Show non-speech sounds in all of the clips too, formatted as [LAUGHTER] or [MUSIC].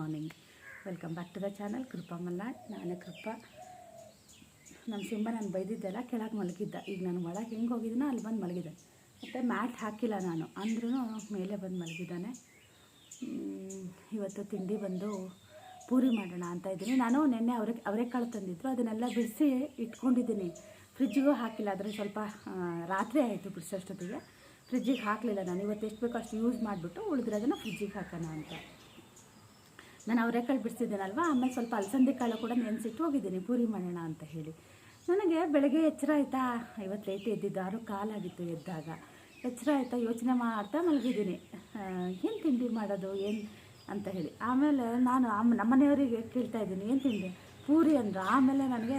Morning welcome back to the channel Krupa Malnad ನಾನು ಕೃಪಾ ನಮ್ಮ ಸಿಂಹ ನಾನು ಬೈದಿದ್ದೆಲ್ಲ ಕೆಳಗೆ ಮಲಗಿದ್ದ. ಈಗ ನಾನು ಒಳಗೆ ಹೆಂಗೆ ಹೋಗಿದ್ದೀನೋ ಅಲ್ಲಿ ಬಂದು ಮಲಗಿದೆ ಮತ್ತು ಮ್ಯಾಟ್ ಹಾಕಿಲ್ಲ ನಾನು. ಅಂದ್ರೂ ಮೇಲೆ ಬಂದು ಮಲಗಿದ್ದಾನೆ. ಇವತ್ತು ತಿಂಡಿ ಬಂದು ಪೂರಿ ಮಾಡೋಣ ಅಂತ ಇದ್ದೀನಿ. ನಾನು ನಿನ್ನೆ ಅವರೇ ಅವರೆಕಾಳು ತಂದಿದ್ರು. ಅದನ್ನೆಲ್ಲ ಬಿಡಿಸಿ ಇಟ್ಕೊಂಡಿದ್ದೀನಿ. ಫ್ರಿಜ್ಜಿಗೂ ಹಾಕಿಲ್ಲ. ಆದರೆ ಸ್ವಲ್ಪ ರಾತ್ರಿ ಆಯಿತು ಬಿಡಿಸೋಷ್ಟೊತ್ತಿಗೆ. ಫ್ರಿಜ್ಜಿಗೆ ಹಾಕಲಿಲ್ಲ ನಾನು. ಇವತ್ತು ಎಷ್ಟು ಬೇಕೋ ಅಷ್ಟು ಯೂಸ್ ಮಾಡಿಬಿಟ್ಟು ಉಳಿದ್ರೆ ಅದನ್ನು ಫ್ರಿಜ್ಜಿಗೆ ಹಾಕೋಣ ಅಂತ. ನಾನು ಅವರೆಕಾಳು ಬಿಡಿಸಿದ್ದೀನಲ್ವ? ಆಮೇಲೆ ಸ್ವಲ್ಪ ಅಲಸಂದಿ ಕಾಳು ಕೂಡ ನೆನೆಸಿಟ್ಟು ಹೋಗಿದ್ದೀನಿ, ಪೂರಿ ಮಾಡೋಣ ಅಂತ ಹೇಳಿ. ನನಗೆ ಬೆಳಗ್ಗೆ ಎಚ್ಚರ ಆಯಿತಾ? ಇವತ್ತು ಲೇಟ್ ಎದ್ದಿದ್ದು, ಆರು ಕಾಲಾಗಿತ್ತು ಎದ್ದಾಗ. ಎಚ್ಚರ ಆಯಿತಾ? ಯೋಚನೆ ಮಾಡ್ತಾ ಮಲಗಿದ್ದೀನಿ. ಏನು ತಿಂಡಿ ಮಾಡೋದು, ಏನು ಅಂತ ಹೇಳಿ. ಆಮೇಲೆ ನಾನು ನಮ್ಮನೆಯವರಿಗೆ ಕೇಳ್ತಾ ಇದ್ದೀನಿ, ಏನು ತಿಂಡಿ? ಪೂರಿ ಅಂದರು. ಆಮೇಲೆ ನನಗೆ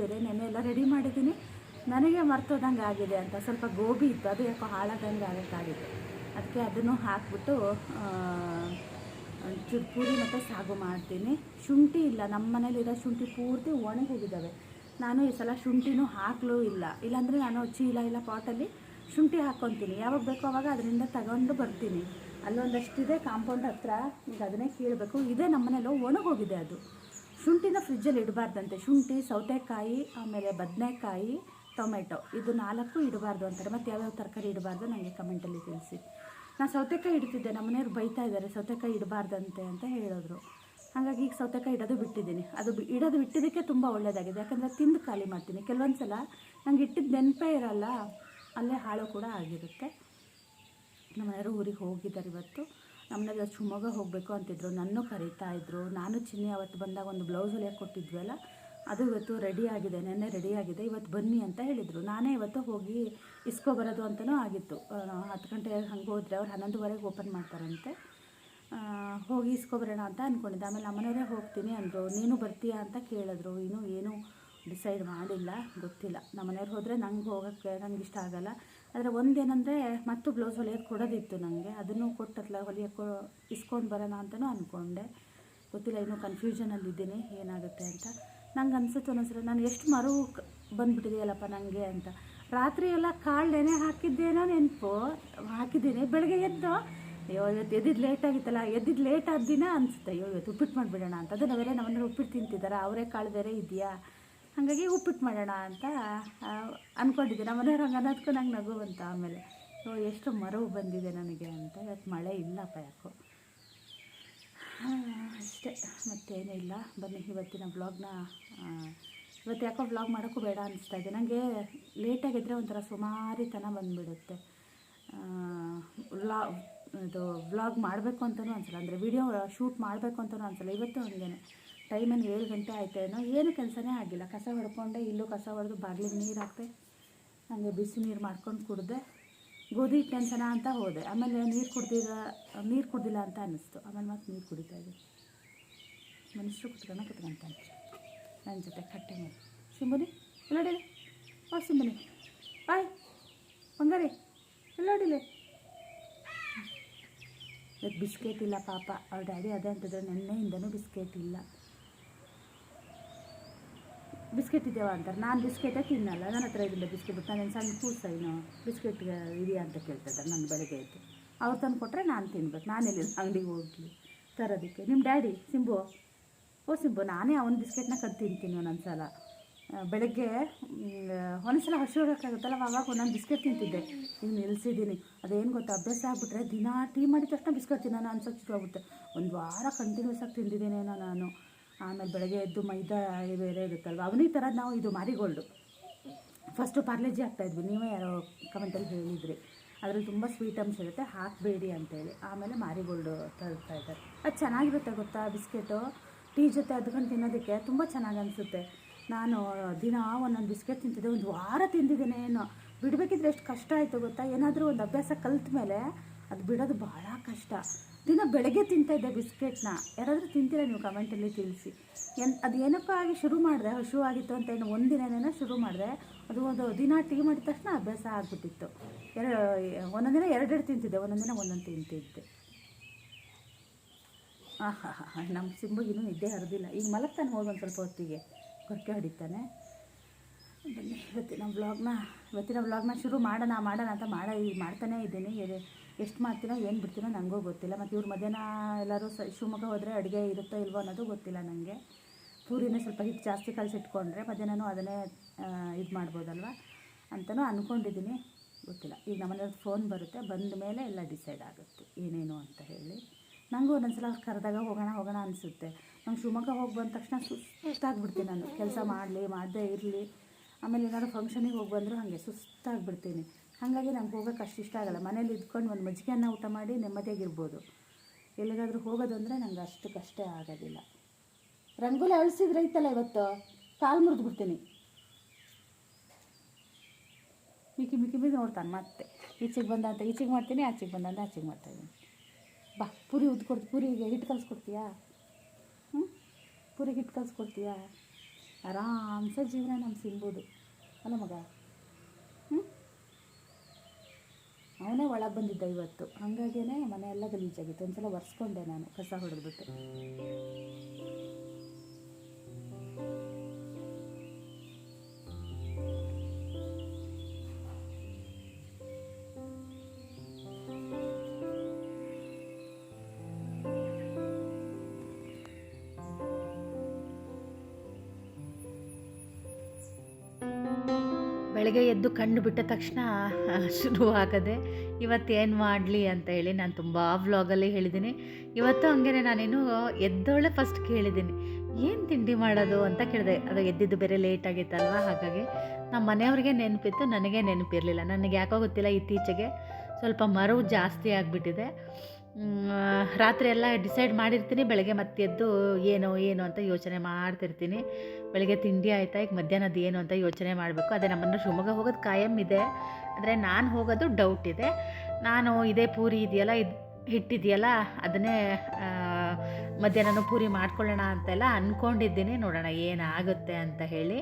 ಬೇರೆ ನೆನೆ ಎಲ್ಲ ರೆಡಿ ಮಾಡಿದ್ದೀನಿ. ನನಗೆ ಮರ್ತೋದಂಗೆ ಆಗಿದೆ ಅಂತ, ಸ್ವಲ್ಪ ಗೋಬಿ ಇತ್ತು. ಅದು ಯಾಕೋ ಹಾಳಾದಂಗೆ ಆಗೋಕ್ಕಾಗಿದೆ. ಅದಕ್ಕೆ ಅದನ್ನು ಹಾಕ್ಬಿಟ್ಟು ಒಂಚೂರು ಪೂರಿ ಮತ್ತು ಸಾಗು ಮಾಡ್ತೀನಿ. ಶುಂಠಿ ಇಲ್ಲ ನಮ್ಮ ಮನೇಲಿರೋ ಶುಂಠಿ ಪೂರ್ತಿ ಒಣಗಿ ಹೋಗಿದ್ದಾವೆ ನಾನು ಈ ಸಲ ಶುಂಠಿನೂ ಹಾಕಲೂ ಇಲ್ಲ. ಇಲ್ಲಾಂದರೆ ನಾನು ಚೀಲ ಇಲ್ಲ ಪಾಟಲ್ಲಿ ಶುಂಠಿ ಹಾಕ್ಕೊತೀನಿ. ಯಾವಾಗ ಬೇಕೋ ಅವಾಗ ಅದರಿಂದ ತಗೊಂಡು ಬರ್ತೀನಿ. ಅಲ್ಲೊಂದಷ್ಟಿದೆ ಕಾಂಪೌಂಡ್ ಹತ್ರ. ಈಗ ಅದನ್ನೇ ಕೀಳಬೇಕು. ಇದೇ ನಮ್ಮ ಮನೇಲಿ ಒಣಗೋಗಿದೆ ಅದು. ಶುಂಠಿನ ಫ್ರಿಜ್ಜಲ್ಲಿ ಇಡಬಾರ್ದಂತೆ. ಶುಂಠಿ, ಸೌತೆಕಾಯಿ, ಆಮೇಲೆ ಬದನೆಕಾಯಿ, ಟೊಮೆಟೊ. ಇದು ನಾಲ್ಕು ಇಡಬಾರ್ದು ಅಂತಾರೆ. ಮತ್ತು ಯಾವ್ಯಾವ ತರಕಾರಿ ಇಡಬಾರ್ದು ನನಗೆ ಕಮೆಂಟಲ್ಲಿ ತಿಳಿಸಿ. ನಾನು ಸೌತೆಕಾಯಿ ಇಡ್ತಿದ್ದೆ ನಮ್ಮ ಮನೆಯವ್ರು ಬೈತಾ ಇದ್ದಾರೆ, ಸೌತೆಕಾಯಿ ಇಡಬಾರ್ದಂತೆ ಅಂತ ಹೇಳಿದ್ರು. ಹಾಗಾಗಿ ಈಗ ಸೌತೆಕಾಯಿ ಇಡೋದು ಬಿಟ್ಟಿದ್ದೀನಿ. ಅದು ಬಿ- ಇಡೋದು ಬಿಟ್ಟಿದ್ದಕ್ಕೆ ತುಂಬ ಒಳ್ಳೆಯದಾಗಿದೆ ಯಾಕಂದರೆ ತಿಂದು ಖಾಲಿ ಮಾಡ್ತೀನಿ. ಕೆಲವೊಂದು ಸಲ ನಂಗೆ ಇಟ್ಟಿದ್ದು ನೆನಪೇ ಇರಲ್ಲ, ಅಲ್ಲೇ ಹಾಳು ಕೂಡ ಆಗಿರುತ್ತೆ. ನಮ್ಮ ಮನೆಯವರು ಊರಿಗೆ ಹೋಗಿದ್ದಾರೆ ಇವತ್ತು. ನಮ್ಮನೆಲ್ಲ ಶಿವಮೊಗ್ಗ ಹೋಗಬೇಕು ಅಂತಿದ್ರು. ನನ್ನೂ ಕರೀತಾ ಇದ್ದರು ನಾನು ಚಿನ್ನಿ ಅವತ್ತು ಬಂದಾಗ ಒಂದು ಬ್ಲೌಸ್ ಹೊಲಿಯಕ್ಕೆ ಕೊಟ್ಟಿದ್ವಲ್ಲ ಅದು ಇವತ್ತು ರೆಡಿ ಆಗಿದೆ, ನೆನ್ನೆ ರೆಡಿ ಆಗಿದೆ, ಇವತ್ತು ಬನ್ನಿ ಅಂತ ಹೇಳಿದರು. ನಾನೇ ಇವತ್ತು ಹೋಗಿ ಇಸ್ಕೊ ಬರೋದು ಅಂತಲೂ ಆಗಿತ್ತು. ಹತ್ತು ಗಂಟೆ ಹಂಗೆ ಹೋದರೆ ಅವ್ರು ಹನ್ನೊಂದುವರೆಗೆ ಓಪನ್ ಮಾಡ್ತಾರಂತೆ. ಹೋಗಿ ಇಸ್ಕೊಬರೋಣ ಅಂತ ಅಂದ್ಕೊಂಡಿದ್ದೆ ಆಮೇಲೆ ನಮ್ಮನೆಯವರೇ ಹೋಗ್ತೀನಿ ಅಂದರು. ನೀನು ಬರ್ತೀಯಾ ಅಂತ ಕೇಳಿದ್ರು. ಇನ್ನೂ ಏನೂ ಡಿಸೈಡ್ ಮಾಡಿಲ್ಲ, ಗೊತ್ತಿಲ್ಲ. ನಮ್ಮನೆಯವ್ರು ಹೋದರೆ ನಂಗೆ ಹೋಗೋಕ್ಕೆ ನನಗೆ ಇಷ್ಟ ಆಗಲ್ಲ. ಆದರೆ ಒಂದೇನಂದರೆ ಮತ್ತು ಬ್ಲೌಸ್ ಹೊಲಿಯೋದು ಕೊಡೋದಿತ್ತು ನನಗೆ ಅದನ್ನು ಕೊಟ್ಟತ್ಲ ಹೊಲಿಯೋಕ್ಕೋ ಇಸ್ಕೊಂಡು ಬರೋಣ ಅಂತಲೂ ಅಂದ್ಕೊಂಡೆ ಗೊತ್ತಿಲ್ಲ, ಇನ್ನೂ ಕನ್ಫ್ಯೂಷನಲ್ಲಿದ್ದೀನಿ ಏನಾಗುತ್ತೆ ಅಂತ. ನಂಗೆ ಅನಿಸುತ್ತೆ ಒಂದೊಂದ್ಸಲ, ನಾನು ಎಷ್ಟು ಮರು ಬಂದುಬಿಟ್ಟಿದೆಯಲ್ಲಪ್ಪ ನನಗೆ ಅಂತ. ರಾತ್ರಿ ಎಲ್ಲ ಕಾಳು ನೆನೆ ಹಾಕಿದ್ದೇನೋ ನೆನಪು, ಹಾಕಿದ್ದೀನಿ, ಬೆಳಗ್ಗೆ ಎದ್ದು, ಅಯ್ಯೋ, ಇವತ್ತು ಎದ್ದಿದ್ದು ಲೇಟ್ ಆಗಿತ್ತಲ್ಲ ಎದ್ದಿದ್ದು ಲೇಟ್ ಆದ ದಿನ ಅನಿಸುತ್ತೆ, ಅಯ್ಯೋ, ಇವತ್ತು ಉಪ್ಪಿಟ್ಟು ಮಾಡಿಬಿಡೋಣ ಅಂತ. ಅದನ್ನು ಬೇರೆ ನಮ್ಮನ್ನು ಉಪ್ಪಿಟ್ಟು ತಿಂತಿದ್ದಾರೆ ಅವರೇ ಕಾಳು ಬೇರೆ ಇದೆಯಾ? ಹಾಗಾಗಿ ಉಪ್ಪಿಟ್ಟು ಮಾಡೋಣ ಅಂತ ಅಂದ್ಕೊಂಡಿದ್ದೆ ನಮ್ಮ ಮನೆಯವ್ರು ಹಂಗೆ ಅನ್ನೋದಕ್ಕೂ ನಂಗೆ ನಗು ಬಂತು ಆಮೇಲೆ ಓ ಎಷ್ಟು ಮರವು ಬಂದಿದೆ ನನಗೆ ಅಂತ. ಇವತ್ತು ಮಳೆ ಇಲ್ಲಪ್ಪ ಯಾಕೋ. ಅಷ್ಟೇ. ಮತ್ತೇನೂ ಇಲ್ಲ ಬನ್ನಿ, ಇವತ್ತಿನ ಬ್ಲಾಗ್ನ ಇವತ್ತು ಯಾಕೋ ಬ್ಲಾಗ್ ಮಾಡೋಕ್ಕೂ ಬೇಡ ಅನಿಸ್ತಾ ಇದೆ. ನನಗೆ ಲೇಟಾಗಿದ್ದರೆ ಒಂಥರ ಸುಮಾರಿತನ ಬಂದುಬಿಡುತ್ತೆ. ವ್ಲಾ ಇದು ವ್ಲಾಗ್ ಮಾಡಬೇಕು ಅಂತಲೂ ಅನ್ಸಲ್ಲ. ಅಂದರೆ ವಿಡಿಯೋ ಶೂಟ್ ಮಾಡಬೇಕು ಅಂತಲೂ ಅನ್ಸಲ್ಲ. ಇವತ್ತು ಹಂಗೇನೆ. ಟೈಮನ್ನು ಏಳು ಗಂಟೆ ಆಯ್ತೇನೋ ಏನು ಕೆಲಸನೇ ಆಗಿಲ್ಲ. ಕಸ ಹೊಡ್ಕೊಂಡೆ, ಇಲ್ಲೂ ಕಸ ಹೊಡೆದು ಬಾಗಿಲಿಗೆ ನೀರು ಹಾಕ್ತೆ ಹಾಗೆ ಬಿಸಿ ನೀರು ಮಾಡ್ಕೊಂಡು ಕುಡಿದೆ. ಗೋಧಿ ಹಿಟ್ಟು ಅಂತ ಹೋದೆ. ಆಮೇಲೆ ನೀರು ಕುಡ್ದಿರ ನೀರು ಕುಡ್ದಿಲ್ಲ ಅಂತ ಅನ್ನಿಸ್ತು. ಆಮೇಲೆ ಮತ್ತೆ ನೀರು ಕುಡಿತಾ ಇದ್ದೆ. ಮನುಷ್ಯರು ಕುತ್ಕೊಂಡು ಕುತ್ಕೊಂತಾನೆ ನನ್ನ ಜೊತೆ ಕಟ್ಟೆ ಮಾಡಿ ಸಿಂಬನಿ, ಎಲ್ಲೋಡಿಲಿ? ಓ ಸಿಂಬನಿ. ಬಾಯ್. ಬಂಗಾರಿ ಇವತ್ತು ಬಿಸ್ಕೆಟ್ ಇಲ್ಲ ಪಾಪ. ಅವ್ರ ಡ್ಯಾಡಿ ಅದೇ ಅಂತಿದ್ರೆ. ನೆನ್ನೆಯಿಂದನೂ ಬಿಸ್ಕೆಟ್ ಇಲ್ಲ. ಬಿಸ್ಕೆಟ್ ಇದೆಯವ ಅಂತಾರೆ. ನಾನು ಬಿಸ್ಕೆಟೇ ತಿನ್ನಲ್ಲ. ನನ್ನ ಹತ್ರ ಇದ್ದಿಲ್ಲ ಬಿಸ್ಕೆಟ್ ನಾನು ನಾನೇನು ಸಣ್ಣ ಕೂಸ ಏನು ಬಿಸ್ಕೆಟ್ ಇದೆಯಾ ಅಂತ ಕೇಳ್ತಿದ್ದಾರೆ ನನ್ನ ಬೆಳಗ್ಗೆ ಎದ್ದು ಅವ್ರು ತಂದು ಕೊಟ್ಟರೆ ನಾನು ತಿನ್ಬೇಕು. ನಾನೆಲ್ಲಿ ಅಂಗಡಿಗೆ ಹೋಗಿ ತರೋದಕ್ಕೆ. ನಿಮ್ಮ ಡ್ಯಾಡಿ ಸಿಂಬು? ಓ ಸಿಂಬು, ನಾನೇ ಅವನ ಬಿಸ್ಕೆಟ್ನ ಕದ್ದು ತಿಂತೀನಿ ಒಂದೊಂದು ಸಲ ಬೆಳಗ್ಗೆ ಒಂದ್ಸಲ ಹಸಿ ಹೋಗೋಕ್ಕಾಗುತ್ತಲ್ಲ? ಅವಾಗ ಒಂದೊಂದು ಬಿಸ್ಕೆಟ್ ತಿಂತಿದ್ದೆ. ಈಗ ನಿಲ್ಲಿಸಿದ್ದೀನಿ ಅದೇನು ಗೊತ್ತಾ? ಅಭ್ಯಾಸ ಆಗಿಬಿಟ್ರೆ ದಿನ ಟೀ ಮಾಡಿದ ತಕ್ಷಣ ಬಿಸ್ಕೆಟ್ ತಿನ್ನೋಣ ಅನ್ಸೋಕ್ಕೆ ಆಗುತ್ತೆ ಒಂದು ವಾರ ಕಂಟಿನ್ಯೂಸ್ ಆಗಿ ತಿಂದಿದ್ದೇನೇನೋ ನಾನು. ಆಮೇಲೆ ಬೆಳಗ್ಗೆ ಎದ್ದು ಮೈದಾ ಬೇರೆ ಇರುತ್ತಲ್ವ? ಅವನೇ ಥರ ನಾವು ಇದು ಮಾರಿಗೋಲ್ಡು ಫಸ್ಟು ಪಾರ್ಲೇಜಿ ಹಾಕ್ತಾಯಿದ್ವಿ ನೀವೇ ಯಾರೋ ಕಮೆಂಟಲ್ಲಿ ಹೇಳಿದ್ರಿ. ಅದರಲ್ಲಿ ತುಂಬ ಸ್ವೀಟ್ ಅಂಶ ಇರುತ್ತೆ. ಹಾಕಬೇಡಿ ಅಂತೇಳಿ. ಆಮೇಲೆ ಮಾರಿಗೋಲ್ಡು ತರ್ತಾ ಇದ್ದಾರೆ. ಅದು ಚೆನ್ನಾಗಿರುತ್ತೆ ಗೊತ್ತಾ ಬಿಸ್ಕೆಟು? ಟೀ ಜೊತೆ ಅದ್ಕೊಂಡು ತಿನ್ನೋದಕ್ಕೆ ತುಂಬ ಚೆನ್ನಾಗಿ ಅನಿಸುತ್ತೆ. ನಾನು ದಿನ ಒಂದೊಂದು ಬಿಸ್ಕೆಟ್ ತಿಂತಿದ್ದೆ. ಒಂದು ವಾರ ತಿಂದಿದ್ದೇನೆ ಏನೋ? ಬಿಡಬೇಕಿದ್ರೆ ಎಷ್ಟು ಕಷ್ಟ ಆಯಿತು ಗೊತ್ತಾ? ಏನಾದರೂ ಒಂದು ಅಭ್ಯಾಸ ಕಲ್ತ ಮೇಲೆ ಅದು ಬಿಡೋದು ಭಾಳ ಕಷ್ಟ. ದಿನ ಬೆಳಗ್ಗೆ ತಿಂತಾಯಿದ್ದೆ ಬಿಸ್ಕೆಟ್ನ ಯಾರಾದರೂ ತಿಂತೀರಾ ನೀವು ಕಮೆಂಟಲ್ಲಿ ತಿಳಿಸಿ. ಎನ್ ಅದು ಏನಪ್ಪ ಆಗಿ ಶುರು ಮಾಡಿದೆ ಹಶು ಆಗಿತ್ತು ಅಂತ ಏನು ಒಂದಿನೇನೋ ಶುರು ಮಾಡಿದೆ. ಅದು ಒಂದು ದಿನ ಟೀ ಮಾಡಿದ ತಕ್ಷಣ ಅಭ್ಯಾಸ ಆಗಿಬಿಟ್ಟಿತ್ತು. ಎರಡು ಒಂದೊಂದಿನ ಎರಡೆರಡು ತಿಂತಿದ್ದೆ ಒಂದೊಂದಿನ ಒಂದೊಂದು ತಿಂತಿದ್ದೆ. ಹಾಂ ಹಾಂ ಹಾಂ ನಮ್ಮ ಸಿಂಬಗಿನೂ ನಿದ್ದೆ ಹರಿದಿಲ್ಲ. ಈಗ ಮಲಗ್ತಾನೆ ಹೋಗಿ ಒಂದು ಸ್ವಲ್ಪ ಹೊತ್ತಿಗೆ. ಕೊರಕೆ ಹೊಡಿತಾನೆ. ಬನ್ನಿ, ಇವತ್ತಿನ ಬ್ಲಾಗ್ನ ಇವತ್ತಿನ ವ್ಲಾಗ್ನ ಶುರು ಮಾಡೋಣ ಮಾಡೋಣ ಅಂತ ಮಾಡ ಮಾಡ್ತಾನೇ ಇದ್ದೀನಿ. ಎಷ್ಟು ಮಾಡ್ತೀನೋ, ಏನು ಬಿಡ್ತೀನೋ ನನಗೂ ಗೊತ್ತಿಲ್ಲ. ಮತ್ತು ಇವ್ರ ಮಧ್ಯಾಹ್ನ ಎಲ್ಲರೂ ಸ, ಶಿವಮೊಗ್ಗ ಹೋದರೆ ಅಡುಗೆ ಇರುತ್ತೋ ಇಲ್ವೋ ಅನ್ನೋದು ಗೊತ್ತಿಲ್ಲ ನನಗೆ ಪೂರಿನೇ ಸ್ವಲ್ಪ ಹಿಟ್ಟು ಜಾಸ್ತಿ ಕಲಸಿಟ್ಕೊಂಡ್ರೆ ಮಧ್ಯಾಹ್ನನೂ ಅದನ್ನೇ ಇದು ಮಾಡ್ಬೋದಲ್ವ ಅಂತಲೂ ಅಂದ್ಕೊಂಡಿದ್ದೀನಿ ಗೊತ್ತಿಲ್ಲ. ಈಗ ನಮ್ಮನೇಲಿ ಫೋನ್ ಬರುತ್ತೆ. ಬಂದ ಮೇಲೆ ಎಲ್ಲ ಡಿಸೈಡ್ ಆಗುತ್ತೆ ಏನೇನು ಅಂತ ಹೇಳಿ. ನನಗೂ ಒಂದೊಂದ್ಸಲ ಕರೆದಾಗ ಹೋಗೋಣ ಹೋಗೋಣ ಅನಿಸುತ್ತೆ. ನಂಗೆ ಶಿವಮೊಗ್ಗ ಹೋಗಿ ಬಂದ ತಕ್ಷಣ ಸುಸ್ತಾಗ್ಬಿಡ್ತೀನಿ ನಾನು. ಕೆಲಸ ಮಾಡಲಿ, ಮಾಡದೇ ಇರಲಿ. ಆಮೇಲೆ ಏನಾದ್ರು ಫಂಕ್ಷನಿಗೆ ಹೋಗಿ ಬಂದರೂ ಹಾಗೆ ಸುಸ್ತಾಗ್ಬಿಡ್ತೀನಿ ಹಾಗಾಗಿ ನಂಗೆ ಹೋಗೋಕೆ ಅಷ್ಟು ಇಷ್ಟ ಆಗಲ್ಲ. ಮನೇಲಿ ಇದ್ಕೊಂಡು ಒಂದು ಮಜ್ಜಿಗೆ ಅನ್ನ ಊಟ ಮಾಡಿ ನೆಮ್ಮದಿಯಾಗಿರ್ಬೋದು ಎಲ್ಲಿಗಾದರೂ ಹೋಗೋದು ಅಂದರೆ ನಂಗೆ ಅಷ್ಟು ಕಷ್ಟ ಆಗೋದಿಲ್ಲ. ರಂಗೋಲಿ ಅಳಿಸಿದ್ರೆ ಐತಲ್ಲ ಇವತ್ತು? ಕಾಲು ಮುರಿದ್ಬಿಡ್ತೀನಿ ಮಿಕ್ಕಿ ಮಿಕ್ಕಿ ಮಿಕ್ಕಿ ನೋಡ್ತಾನೆ ಮತ್ತೆ. ಈಚೆಗೆ ಬಂದ ಅಂತ ಈಚೆಗೆ ಮಾಡ್ತೀನಿ, ಆಚೆಗೆ ಬಂದ ಅಂತ ಆಚೆಗೆ ಮಾಡ್ತಾಯಿದ್ದೀನಿ ಬಾ, ಪೂರಿ ಉದ್ಕೊಡ್ತು ಪೂರಿಗೆ ಹಿಟ್ಟು ಕಲಿಸ್ಕೊಡ್ತೀಯಾ? ಹ್ಞೂ ಪೂರಿಗೆ ಹಿಟ್ಟು ಕಲಿಸ್ಕೊಡ್ತೀಯಾ? ಆರಾಮ್ಸೆ ಜೀವನ ನಮ್ಮ ಸಿಗ್ಬೋದು. ಅಲ್ಲ ಮಗ? ಹ್ಞೂ ಅವನೇ ಒಳಗೆ ಬಂದಿದ್ದ ಇವತ್ತು. ಹಾಗಾಗಿಯೇ ಮನೆಯೆಲ್ಲ ಗಲೀಜಾಗಿತ್ತು ಗಲೀಜಾಗಿತ್ತು. ಒಂದ್ಸಲ ಒರೆಸ್ಕೊಂಡೆ ನಾನು. ಕಸ ಹೊಡೆದ್ಬಿಟ್ಟು. ಬೆಳಗ್ಗೆ ಎದ್ದು ಕಣ್ಣು ಬಿಟ್ಟ ತಕ್ಷಣ ಶುರುವಾಗದೆ ಇವತ್ತೇನು ಮಾಡಲಿ? ಅಂತ ಹೇಳಿ ನಾನು ತುಂಬ ವ್ಲಾಗಲ್ಲಿ ಹೇಳಿದ್ದೀನಿ ಇವತ್ತು ಹಂಗೆ ನಾನೇನು ಎದ್ದೋಳೆ ಫಸ್ಟ್ ಕೇಳಿದ್ದೀನಿ ಏನು ತಿಂಡಿ ಮಾಡೋದು? ಅಂತ ಕೇಳಿದೆ. ಅದು ಎದ್ದಿದ್ದು ಬೇರೆ ಲೇಟ್ ಆಗಿತ್ತಲ್ವ? ಹಾಗಾಗಿ ನಮ್ಮ ಮನೆಯವ್ರಿಗೆ ನೆನಪಿತ್ತು, ನನಗೆ ನೆನಪಿರಲಿಲ್ಲ. ನನಗೆ ಯಾಕೋ ಗೊತ್ತಿಲ್ಲ ಇತ್ತೀಚೆಗೆ ಸ್ವಲ್ಪ ಮರವು ಜಾಸ್ತಿ ಆಗಿಬಿಟ್ಟಿದೆ. ರಾತ್ರಿ ಎಲ್ಲ ಡಿಸೈಡ್ ಮಾಡಿರ್ತೀನಿ, ಬೆಳಗ್ಗೆ ಮತ್ತೆ ಎದ್ದು ಏನು ಏನು ಅಂತ ಯೋಚನೆ ಮಾಡ್ತಿರ್ತೀನಿ. ಬೆಳಗ್ಗೆ ತಿಂಡಿ ಆಯಿತಾ, ಈಗ ಮಧ್ಯಾಹ್ನದ ಏನು ಅಂತ ಯೋಚನೆ ಮಾಡಬೇಕು. ಅದೇ ನಮ್ಮನ್ನು ಶಿವಮೊಗ್ಗ ಹೋಗೋದು ಕಾಯಂ ಇದೆ. ಅಂದರೆ ನಾನು ಹೋಗೋದು ಡೌಟ್ ಇದೆ. ನಾನು ಇದೇ ಪೂರಿ ಇದೆಯಲ್ಲ, ಇದು ಹಿಟ್ಟಿದೆಯಲ್ಲ, ಅದನ್ನೇ ಮಧ್ಯಾಹ್ನನೂ ಪೂರಿ ಮಾಡ್ಕೊಳ್ಳೋಣ ಅಂತೆಲ್ಲ ಅಂದ್ಕೊಂಡಿದ್ದೀನಿ ನೋಡೋಣ ಏನಾಗುತ್ತೆ ಅಂತ ಹೇಳಿ.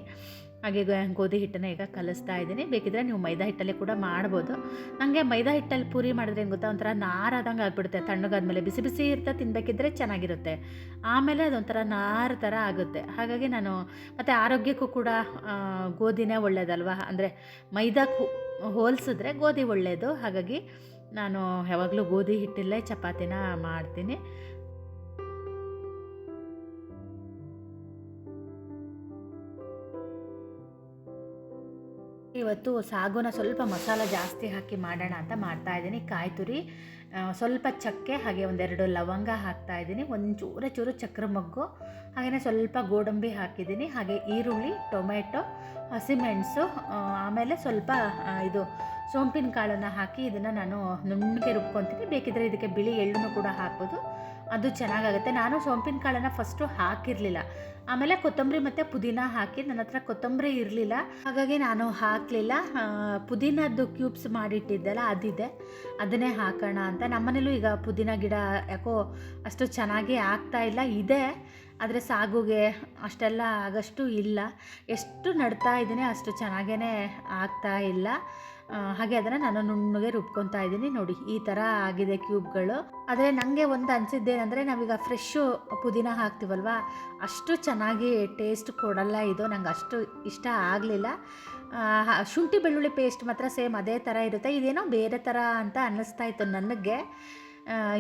ಹಾಗೆ ಗೋಧಿ ಹಿಟ್ಟನ್ನ ಈಗ ಕಲಿಸ್ತಾ ಇದ್ದೀನಿ. ಬೇಕಿದ್ರೆ ನೀವು ಮೈದಾ ಹಿಟ್ಟಲ್ಲಿ ಕೂಡ ಮಾಡ್ಬೋದು. ನನಗೆ ಮೈದಾ ಹಿಟ್ಟಲ್ಲಿ ಪೂರಿ ಮಾಡಿದ್ರೆ ಹೆಂಗೆ ಗೊತ್ತಾ? ಒಂಥರ ನಾರಾದಂಗೆ ಆಗ್ಬಿಡುತ್ತೆ. ತಣ್ಣಗಾದ್ಮೇಲೆ ಬಿಸಿ ಬಿಸಿ ಇರ್ತಾ ತಿನ್ನಬೇಕಿದ್ರೆ ಚೆನ್ನಾಗಿರುತ್ತೆ. ಆಮೇಲೆ ಅದೊಂಥರ ನಾರು ಥರ ಆಗುತ್ತೆ. ಹಾಗಾಗಿ ನಾನು ಮತ್ತು ಆರೋಗ್ಯಕ್ಕೂ ಕೂಡ ಗೋಧಿನೇ ಒಳ್ಳೆಯದಲ್ವಾ ಅಂದರೆ ಮೈದಾ ಹೋಲಿಸಿದ್ರೆ ಗೋಧಿ ಒಳ್ಳೆಯದು ಹಾಗಾಗಿ ನಾನು ಯಾವಾಗಲೂ ಗೋಧಿ ಹಿಟ್ಟಲ್ಲೇ ಚಪಾತಿನ ಮಾಡ್ತೀನಿ. ಇವತ್ತು ಸಾಗುನ ಸ್ವಲ್ಪ ಮಸಾಲ ಜಾಸ್ತಿ ಹಾಕಿ ಮಾಡೋಣ ಅಂತ ಮಾಡ್ತಾ ಇದ್ದೀನಿ. ಕಾಯಿ ತುರಿ ಸ್ವಲ್ಪ ಚಕ್ಕೆ, ಹಾಗೆ ಒಂದೆರಡು ಲವಂಗ ಹಾಕ್ತಾ ಇದ್ದೀನಿ. ಒಂದು ಚೂರೇ ಚಕ್ರ ಮೊಗ್ಗು ಹಾಗೆಯೇ ಸ್ವಲ್ಪ ಗೋಡಂಬಿ ಹಾಕಿದ್ದೀನಿ. ಹಾಗೆ ಈರುಳ್ಳಿ ಟೊಮೆಟೊ ಹಸಿಮೆಣಸು ಆಮೇಲೆ ಸ್ವಲ್ಪ ಇದು ಸೋಂಪಿನ ಕಾಳನ್ನು ಹಾಕಿ ಇದನ್ನು ನಾನು ನುಣ್ಣಗೆ ರುಬ್ಕೊತೀನಿ. ಬೇಕಿದ್ರೆ ಇದಕ್ಕೆ ಬಿಳಿ ಎಳ್ಳನ್ನು ಕೂಡ ಹಾಕ್ಬೋದು. ಅದು ಚೆನ್ನಾಗಾಗುತ್ತೆ. ನಾನು ಸೋಂಪಿನ ಕಾಳನ್ನು ಫಸ್ಟು ಹಾಕಿರಲಿಲ್ಲ. ಆಮೇಲೆ ಕೊತ್ತಂಬರಿ ಮತ್ತು ಪುದೀನ ಹಾಕಿ ನನ್ನ ಹತ್ರ ಕೊತ್ತಂಬರಿ ಇರಲಿಲ್ಲ. ಹಾಗಾಗಿ ನಾನು ಹಾಕಲಿಲ್ಲ. ಪುದೀನದ್ದು ಕ್ಯೂಬ್ಸ್ ಮಾಡಿಟ್ಟಿದ್ದೆಲ್ಲ, ಅದಿದೆ. ಅದನ್ನೇ ಹಾಕೋಣ ಅಂತ. ನಮ್ಮನೇಲೂ ಈಗ ಪುದೀನ ಗಿಡ ಯಾಕೋ ಅಷ್ಟು ಚೆನ್ನಾಗಿ ಆಗ್ತಾ ಇಲ್ಲ. ಇದೆ. ಆದರೆ ಸಾಗುಗೆ ಅಷ್ಟೆಲ್ಲ ಆಗಷ್ಟು ಇಲ್ಲ. ಎಷ್ಟು ನಡ್ತಾ ಇದ್ದೀನಿ ಅಷ್ಟು ಚೆನ್ನಾಗೇ ಆಗ್ತಾ ಇಲ್ಲ. ಹಾಗೆ ಅದನ್ನು ನಾನು ನುಣ್ಣಗೆ ರುಬ್ಕೊತಾ ಇದ್ದೀನಿ. ನೋಡಿ, ಈ ಥರ ಆಗಿದೆ ಕ್ಯೂಬ್ಗಳು. ಆದರೆ ನನಗೆ ಒಂದು ಅನಿಸಿದ್ದೇನೆಂದರೆ ನಾವೀಗ ಫ್ರೆಶ್ಶು ಪುದೀನ ಹಾಕ್ತೀವಲ್ವ? ಅಷ್ಟು ಚೆನ್ನಾಗಿ ಟೇಸ್ಟ್ ಕೊಡಲ್ಲ ಇದು. ನಂಗೆ ಅಷ್ಟು ಇಷ್ಟ ಆಗಲಿಲ್ಲ. ಶುಂಠಿ ಬೆಳ್ಳುಳ್ಳಿ ಪೇಸ್ಟ್ ಮಾತ್ರ ಸೇಮ್ ಅದೇ ಥರ ಇರುತ್ತೆ. ಇದೇನೋ ಬೇರೆ ಥರ ಅಂತ ಅನ್ನಿಸ್ತಾ ಇತ್ತು ನನಗೆ.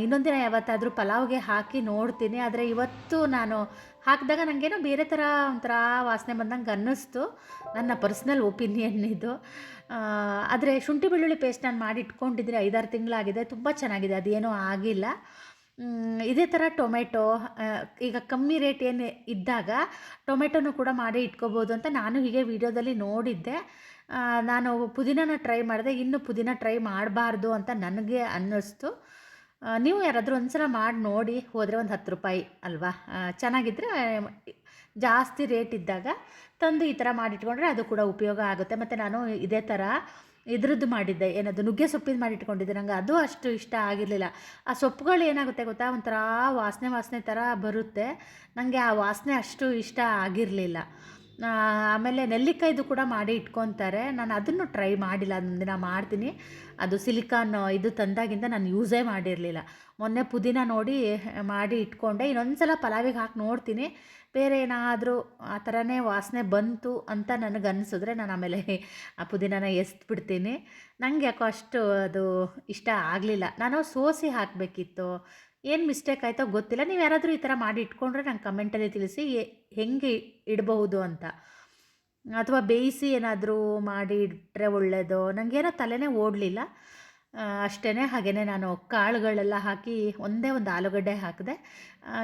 ಇನ್ನೊಂದಿನ ಯಾವತ್ತಾದರೂ ಪಲಾವ್ಗೆ ಹಾಕಿ ನೋಡ್ತೀನಿ. ಆದರೆ ಇವತ್ತು ನಾನು ಹಾಕಿದಾಗ ನನಗೇನೋ ಬೇರೆ ಥರ ಒಂಥರ ವಾಸನೆ ಬಂದಂಗೆ ಅನ್ನಿಸ್ತು. ನನ್ನ ಪರ್ಸ್ನಲ್ ಒಪಿನಿಯನ್ ಇದು. ಆದರೆ ಶುಂಠಿ ಬೆಳ್ಳುಳ್ಳಿ ಪೇಸ್ಟ್ ನಾನು ಮಾಡಿ ಇಟ್ಕೊಂಡಿದ್ದೀನಿ ಐದಾರು ತಿಂಗಳಾಗಿದೆ, ತುಂಬ ಚೆನ್ನಾಗಿದೆ, ಅದೇನೂ ಆಗಿಲ್ಲ. ಇದೇ ಥರ ಟೊಮೆಟೊ ಈಗ ಕಮ್ಮಿ ರೇಟ್ ಏನು ಇದ್ದಾಗ ಟೊಮೆಟೊನು ಕೂಡ ಮಾಡಿ ಇಟ್ಕೋಬೋದು ಅಂತ ನಾನು ಹೀಗೆ ವಿಡಿಯೋದಲ್ಲಿ ನೋಡಿದ್ದೆ. ನಾನು ಪುದೀನನ ಟ್ರೈ ಮಾಡಿದೆ, ಇನ್ನು ಪುದೀನ ಟ್ರೈ ಮಾಡಬಾರ್ದು ಅಂತ ನನಗೆ ಅನ್ನಿಸ್ತು. ನೀವು ಯಾರಾದರೂ ಒಂದ್ಸಲ ಮಾಡಿ ನೋಡಿ, ಹೋದರೆ ಒಂದು ಹತ್ತು ರೂಪಾಯಿ ಅಲ್ವಾ? ಚೆನ್ನಾಗಿದ್ದರೆ ಜಾಸ್ತಿ ರೇಟ್ ಇದ್ದಾಗ ತಂದು ಈ ಥರ ಮಾಡಿಟ್ಕೊಂಡ್ರೆ ಅದು ಕೂಡ ಉಪಯೋಗ ಆಗುತ್ತೆ. ಮತ್ತು ನಾನು ಇದೇ ಥರ ಇದ್ರದ್ದು ಮಾಡಿದ್ದೆ. ಏನದು, ನುಗ್ಗೆ ಸೊಪ್ಪಿನ ಮಾಡಿಟ್ಕೊಂಡಿದ್ದೆ. ನಂಗೆ ಅದು ಅಷ್ಟು ಇಷ್ಟ ಆಗಿರಲಿಲ್ಲ. ಆ ಸೊಪ್ಪುಗಳು ಏನಾಗುತ್ತೆ ಗೊತ್ತಾ? ಒಂಥರ ವಾಸನೆ ವಾಸನೆ ಥರ ಬರುತ್ತೆ. ನನಗೆ ಆ ವಾಸನೆ ಅಷ್ಟು ಇಷ್ಟ ಆಗಿರಲಿಲ್ಲ. ಆಮೇಲೆ ನೆಲ್ಲಿಕಾಯ್ದು ಕೂಡ ಮಾಡಿ ಇಟ್ಕೊತಾರೆ. ನಾನು ಅದನ್ನು ಟ್ರೈ ಮಾಡಿಲ್ಲ. ಅದೊಂದು ದಿನ ಮಾಡ್ತೀನಿ. ಅದು ಸಿಲಿಕಾನ್ ಇದು ತಂದಾಗಿಂದ ನಾನು ಯೂಸೇ ಮಾಡಿರಲಿಲ್ಲ. ಮೊನ್ನೆ ಪುದೀನ ನೋಡಿ ಮಾಡಿ ಇಟ್ಕೊಂಡೆ. ಇನ್ನೊಂದು ಸಲ ಪಲಾವಿಗೆ ಹಾಕಿ ನೋಡ್ತೀನಿ. ಬೇರೆ ಏನಾದರೂ ಆ ಥರನೇ ವಾಸನೆ ಬಂತು ಅಂತ ನನಗೆ ಅನಿಸಿದ್ರೆ ನಾನು ಆಮೇಲೆ [LAUGHS] ಆ ಪುದೀನನ ಎಸ್ದ್ಬಿಡ್ತೀನಿ ನನಗೆ ಯಾಕೋ ಅಷ್ಟು ಅದು ಇಷ್ಟ ಆಗಲಿಲ್ಲ. ನಾನು ಸೋಸಿ ಹಾಕಬೇಕಿತ್ತು. ಏನು ಮಿಸ್ಟೇಕ್ ಆಯಿತೋ ಗೊತ್ತಿಲ್ಲ. ನೀವು ಯಾರಾದರೂ ಈ ಥರ ಮಾಡಿ ಇಟ್ಕೊಂಡ್ರೆ ನಂಗೆ ಕಮೆಂಟಲ್ಲಿ ತಿಳಿಸಿ ಹೆಂಗೆ ಇಡಬಹುದು ಅಂತ. ಅಥವಾ ಬೇಯಿಸಿ ಏನಾದರೂ ಮಾಡಿ ಇಟ್ಟರೆ ಒಳ್ಳೆಯದು ನನಗೇನೋ ತಲೆನೇ ಓಡಲಿಲ್ಲ. ಅಷ್ಟೇ ಹಾಗೆಯೇ ನಾನು ಕಾಳುಗಳೆಲ್ಲ ಹಾಕಿ ಒಂದೇ ಒಂದು ಆಲೂಗಡ್ಡೆ ಹಾಕಿದೆ.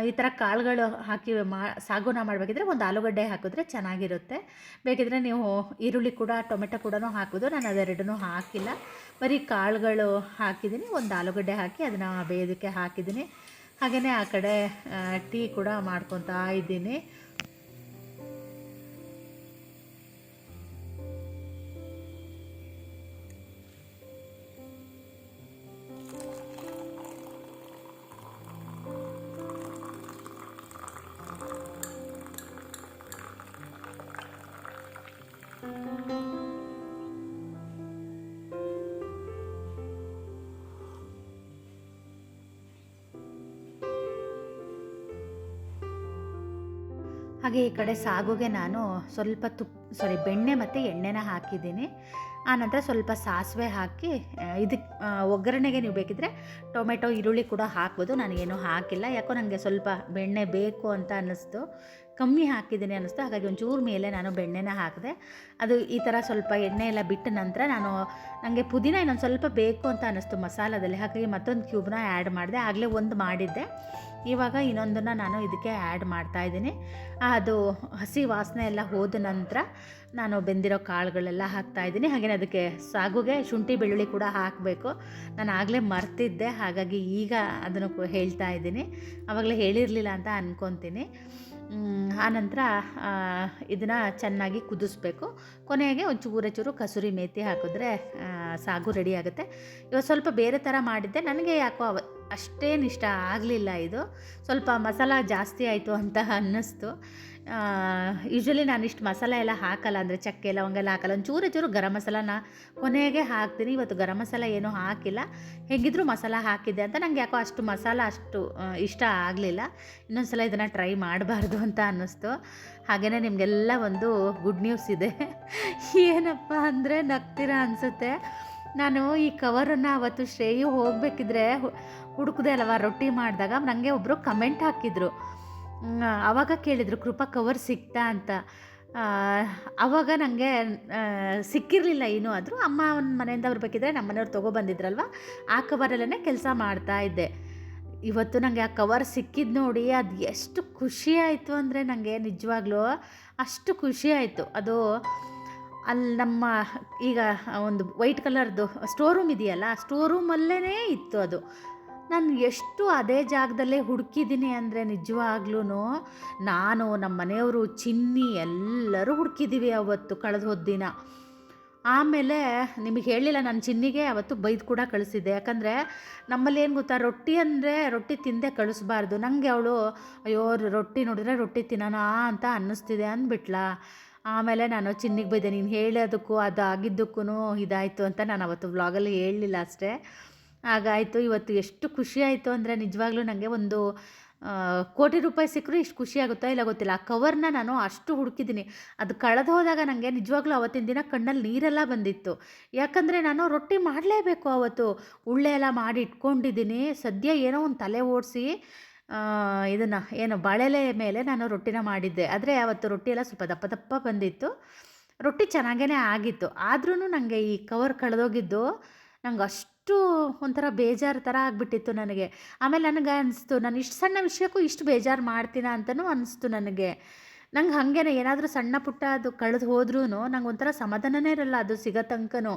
ಈ ಥರ ಕಾಳುಗಳು ಹಾಕಿ ಮಾ ಸಾಗುನ ಮಾಡಬೇಕಿದ್ರೆ ಒಂದು ಆಲೂಗಡ್ಡೆ ಹಾಕಿದ್ರೆ ಚೆನ್ನಾಗಿರುತ್ತೆ. ಬೇಕಿದ್ರೆ ನೀವು ಈರುಳ್ಳಿ ಕೂಡ, ಟೊಮೆಟೊ ಕೂಡ ಹಾಕೋದು ನಾನು ಅದೆರಡನ್ನೂ ಹಾಕಿಲ್ಲ. ಬರೀ ಕಾಳುಗಳು ಹಾಕಿದ್ದೀನಿ. ಒಂದು ಆಲೂಗಡ್ಡೆ ಹಾಕಿ ಅದನ್ನು ಬೇಯೋದಕ್ಕೆ ಹಾಕಿದ್ದೀನಿ. ಹಾಗೆಯೇ ಆ ಕಡೆ ಟೀ ಕೂಡ ಮಾಡ್ಕೊತಾ ಇದ್ದೀನಿ. ಹಾಗೆ ಈ ಕಡೆ ಸಾಗುಗೆ ನಾನು ಸ್ವಲ್ಪ ತುಪ್ಪ ಸಾರಿ ಬೆಣ್ಣೆ ಮತ್ತು ಎಣ್ಣೆನ ಹಾಕಿದ್ದೀನಿ. ಆನಂತರ ಸ್ವಲ್ಪ ಸಾಸಿವೆ ಹಾಕಿ ಇದಕ್ಕೆ ಒಗ್ಗರಣೆಗೆ ನೀವು ಬೇಕಿದ್ರೆ ಟೊಮೆಟೊ, ಈರುಳ್ಳಿ ಕೂಡ ಹಾಕ್ಬೋದು. ನನಗೇನು ಹಾಕಿಲ್ಲ. ಯಾಕೋ ನನಗೆ ಸ್ವಲ್ಪ ಬೆಣ್ಣೆ ಬೇಕು ಅಂತ ಅನ್ನಿಸ್ತು. ಕಮ್ಮಿ ಹಾಕಿದ್ದೀನಿ ಅನ್ನಿಸ್ತು. ಹಾಗಾಗಿ ಒಂಚೂರು ಮೇಲೆ ನಾನು ಬೆಣ್ಣೆನ ಹಾಕಿದೆ. ಅದು ಈ ಥರ ಸ್ವಲ್ಪ ಎಣ್ಣೆ ಎಲ್ಲ ಬಿಟ್ಟ ನಂತರ ನಾನು ನನಗೆ ಪುದೀನ ಇನ್ನೊಂದು ಸ್ವಲ್ಪ ಬೇಕು ಅಂತ ಅನ್ನಿಸ್ತು ಮಸಾಲದಲ್ಲಿ. ಹಾಗಾಗಿ ಮತ್ತೊಂದು ಕ್ಯೂಬ್ನ ಆ್ಯಡ್ ಮಾಡಿದೆ. ಆಗಲೇ ಒಂದು ಮಾಡಿದ್ದೆ. ಇವಾಗ ಇನ್ನೊಂದನ್ನು ನಾನು ಇದಕ್ಕೆ ಆ್ಯಡ್ ಮಾಡ್ತಾಯಿದ್ದೀನಿ ಅದು ಹಸಿ ವಾಸನೆ ಎಲ್ಲ ಹೋದ ನಂತರ ನಾನು ಬೆಂದಿರೋ ಕಾಳುಗಳೆಲ್ಲ ಹಾಕ್ತಾಯಿದ್ದೀನಿ ಹಾಗೆಯೇ ಅದಕ್ಕೆ ಸಾಗುಗೆ, ಶುಂಠಿ, ಬೆಳ್ಳುಳ್ಳಿ ಕೂಡ ಹಾಕಬೇಕು. ನಾನು ಆಗಲೇ ಮರ್ತಿದ್ದೆ. ಹಾಗಾಗಿ ಈಗ ಅದನ್ನು ಹೇಳ್ತಾ ಇದ್ದೀನಿ. ಆವಾಗಲೇ ಹೇಳಿರಲಿಲ್ಲ ಅಂತ ಅಂದ್ಕೊತೀನಿ ಆನಂತರ ಇದನ್ನು ಚೆನ್ನಾಗಿ ಕುದಿಸ್ಬೇಕು. ಕೊನೆಗೆ ಒಂಚೂರ ಚೂರ ಕಸೂರಿ ಮೇಥಿ ಹಾಕಿದ್ರೆ ಸಾಗು ರೆಡಿ ಆಗುತ್ತೆ. ಇವತ್ತು ಸ್ವಲ್ಪ ಬೇರೆ ಥರ ಮಾಡಿದ್ದೆ. ನನಗೆ ಯಾಕೋ ಅವ, ಅಷ್ಟೇನು ಇಷ್ಟ ಆಗಲಿಲ್ಲ ಇದು. ಸ್ವಲ್ಪ ಮಸಾಲ ಜಾಸ್ತಿ ಆಯಿತು ಅಂತ ಅನ್ನಿಸ್ತು. ಯೂಶ್ವಲಿ ನಾನು ಇಷ್ಟು ಮಸಾಲೆ ಎಲ್ಲ ಹಾಕಲ್ಲ, ಅಂದರೆ ಚಕ್ಕೆ ಲವಂಗ ಎಲ್ಲ ಹಾಕಲ್ಲ ಒಂದು ಚೂರು ಚೂರು ಗರಂ ಮಸಾಲಾನ ಕೊನೆಗೆ ಹಾಕ್ತೀನಿ. ಇವತ್ತು ಗರಂ ಮಸಾಲ ಏನೂ ಹಾಕಿಲ್ಲ. ಹೇಗಿದ್ರು ಮಸಾಲ ಹಾಕಿದ್ದೆ ಅಂತ ನನಗೆ ಯಾಕೋ ಅಷ್ಟು ಮಸಾಲ ಅಷ್ಟು ಇಷ್ಟ ಆಗಲಿಲ್ಲ. ಇನ್ನೊಂದು ಸಲ ಇದನ್ನು ಟ್ರೈ ಮಾಡಬಾರ್ದು ಅಂತ ಅನ್ನಿಸ್ತು. ಹಾಗೆಯೇ ನಿಮಗೆಲ್ಲ ಒಂದು ಗುಡ್ ನ್ಯೂಸ್ ಇದೆ. ಏನಪ್ಪ ಅಂದರೆ ನಗ್ತೀರಾ ಅನಿಸುತ್ತೆ. ನಾನು ಈ ಕವರನ್ನು ಅವತ್ತು ಶ್ರೇಯು ಹೋಗಬೇಕಿದ್ರೆ ಹುಡುಕಿದೆ ಅಲ್ವಾ, ರೊಟ್ಟಿ ಮಾಡಿದಾಗ ನನಗೆ ಒಬ್ಬರು ಕಮೆಂಟ್ ಹಾಕಿದ್ರು. ಆವಾಗ ಕೇಳಿದರು ಕೃಪಾ ಕವರ್ ಸಿಗ್ತಾ ಅಂತ. ಆ, ಆವಾಗ ನನಗೆ ಸಿಕ್ಕಿರಲಿಲ್ಲ ಏನೂ ಆದರೂ ಅಮ್ಮ ಅವನ ಮನೆಯಿಂದ ಬರ್ಬೇಕಿದ್ರೆ ನಮ್ಮ ಮನೆಯವ್ರು ತೊಗೊಬಂದಿದ್ರಲ್ವ ಆ ಕವರಲ್ಲೇ ಕೆಲಸ ಮಾಡ್ತಾ ಇದ್ದೆ. ಇವತ್ತು ನನಗೆ ಆ ಕವರ್ ಸಿಕ್ಕಿದ್ದು ನೋಡಿ ಅದು ಎಷ್ಟು ಖುಷಿ ಆಯಿತು ಅಂದರೆ ನನಗೆ ನಿಜವಾಗ್ಲೂ ಅಷ್ಟು ಖುಷಿ ಆಯಿತು. ಅದು ಅಲ್ಲಿ ನಮ್ಮ ಈಗ ಒಂದು ವೈಟ್ ಕಲರ್ದು ಸ್ಟೋರ್ ರೂಮ್ ಇದೆಯಲ್ಲ ಸ್ಟೋರ್ ರೂಮಲ್ಲೇ ಇತ್ತು ಅದು. ನಾನು ಎಷ್ಟು ಅದೇ ಜಾಗದಲ್ಲೇ ಹುಡುಕಿದ್ದೀನಿ ಅಂದರೆ ನಿಜವಾಗ್ಲೂ ನಾನು ನಮ್ಮ ಮನೆಯವರು ಚಿನ್ನಿ ಎಲ್ಲರೂ ಹುಡುಕಿದ್ದೀವಿ ಅವತ್ತು ಕಳೆದು ಹೋದ ದಿನ. ಆಮೇಲೆ ನಿಮಗೆ ಹೇಳಿಲ್ಲ ನಾನು ಚಿನ್ನಿಗೆ ಅವತ್ತು ಬೈದು ಕೂಡ ಕಳಿಸಿದ್ದೆ. ಯಾಕಂದರೆ ನಮ್ಮಲ್ಲಿ ಏನು ಗೊತ್ತಾ, ರೊಟ್ಟಿ ಅಂದರೆ ರೊಟ್ಟಿ ತಿಂದೆ ಕಳಿಸ್ಬಾರ್ದು. ನನಗೆ ಅವಳು, ಅಯ್ಯೋ, ರೊಟ್ಟಿ ನೋಡಿದ್ರೆ ರೊಟ್ಟಿ ತಿನ್ನೋಣ ಅಂತ ಅನ್ನಿಸ್ತಿದೆ ಅಂದ್ಬಿಟ್ಲಾ. ಆಮೇಲೆ ನಾನು ಚಿನ್ನಿಗೆ ಬೈದೆ, ನೀನು ಹೇಳೋದಕ್ಕೂ ಅದು ಆಗಿದ್ದಕ್ಕೂ ಇದಾಯಿತು ಅಂತ ನಾನು ಅವತ್ತು ವ್ಲಾಗಲ್ಲಿ ಹೇಳಲಿಲ್ಲ ಅಷ್ಟೇ. ಹಾಗಾಯಿತು, ಇವತ್ತು ಎಷ್ಟು ಖುಷಿ ಆಯಿತು ಅಂದರೆ ನಿಜವಾಗ್ಲೂ ನನಗೆ ಒಂದು ಕೋಟಿ ರೂಪಾಯಿ ಸಿಕ್ಕರೂ ಇಷ್ಟು ಖುಷಿ ಆಗುತ್ತಾ ಇಲ್ಲ ಗೊತ್ತಿಲ್ಲ. ಆ ಕವರ್ನ ನಾನು ಅಷ್ಟು ಹುಡುಕಿದ್ದೀನಿ. ಅದು ಕಳೆದು ಹೋದಾಗ ನನಗೆ ನಿಜವಾಗ್ಲೂ ಅವತ್ತಿನ ದಿನ ಕಣ್ಣಲ್ಲಿ ನೀರೆಲ್ಲ ಬಂದಿತ್ತು. ಯಾಕಂದರೆ ನಾನು ರೊಟ್ಟಿ ಮಾಡಲೇಬೇಕು ಅವತ್ತು. ಉಳ್ಳೆ ಎಲ್ಲ ಮಾಡಿ ಇಟ್ಕೊಂಡಿದ್ದೀನಿ. ಸದ್ಯ ಏನೋ ಒಂದು ತಲೆ ಓಡಿಸಿ ಇದನ್ನು, ಏನು ಬಾಳೆಲೆ ಮೇಲೆ ನಾನು ರೊಟ್ಟಿನ ಮಾಡಿದ್ದೆ. ಆದರೆ ಅವತ್ತು ರೊಟ್ಟಿ ಎಲ್ಲ ಸ್ವಲ್ಪ ದಪ್ಪ ದಪ್ಪ ಬಂದಿತ್ತು. ರೊಟ್ಟಿ ಚೆನ್ನಾಗೇ ಆಗಿತ್ತು. ಆದ್ರೂ ನನಗೆ ಈ ಕವರ್ ಕಳೆದೋಗಿದ್ದು ನಂಗೆ ಅಷ್ಟು ಒಂಥರ ಬೇಜಾರು ಥರ ಆಗಿಬಿಟ್ಟಿತ್ತು ನನಗೆ. ಆಮೇಲೆ ನನಗೆ ಅನಿಸ್ತು, ನಾನು ಇಷ್ಟು ಸಣ್ಣ ವಿಷಯಕ್ಕೂ ಇಷ್ಟು ಬೇಜಾರು ಮಾಡ್ತೀನ ಅಂತಲೂ ಅನಿಸ್ತು ನನಗೆ. ನಂಗೆ ಹಾಗೇನೆ ಏನಾದರೂ ಸಣ್ಣ ಪುಟ್ಟ ಅದು ಕಳೆದು ಹೋದ್ರೂ ನಂಗೆ ಒಂಥರ ಸಮಾಧಾನನೇ ಇರಲ್ಲ ಅದು ಸಿಗೋ ತನಕನೂ.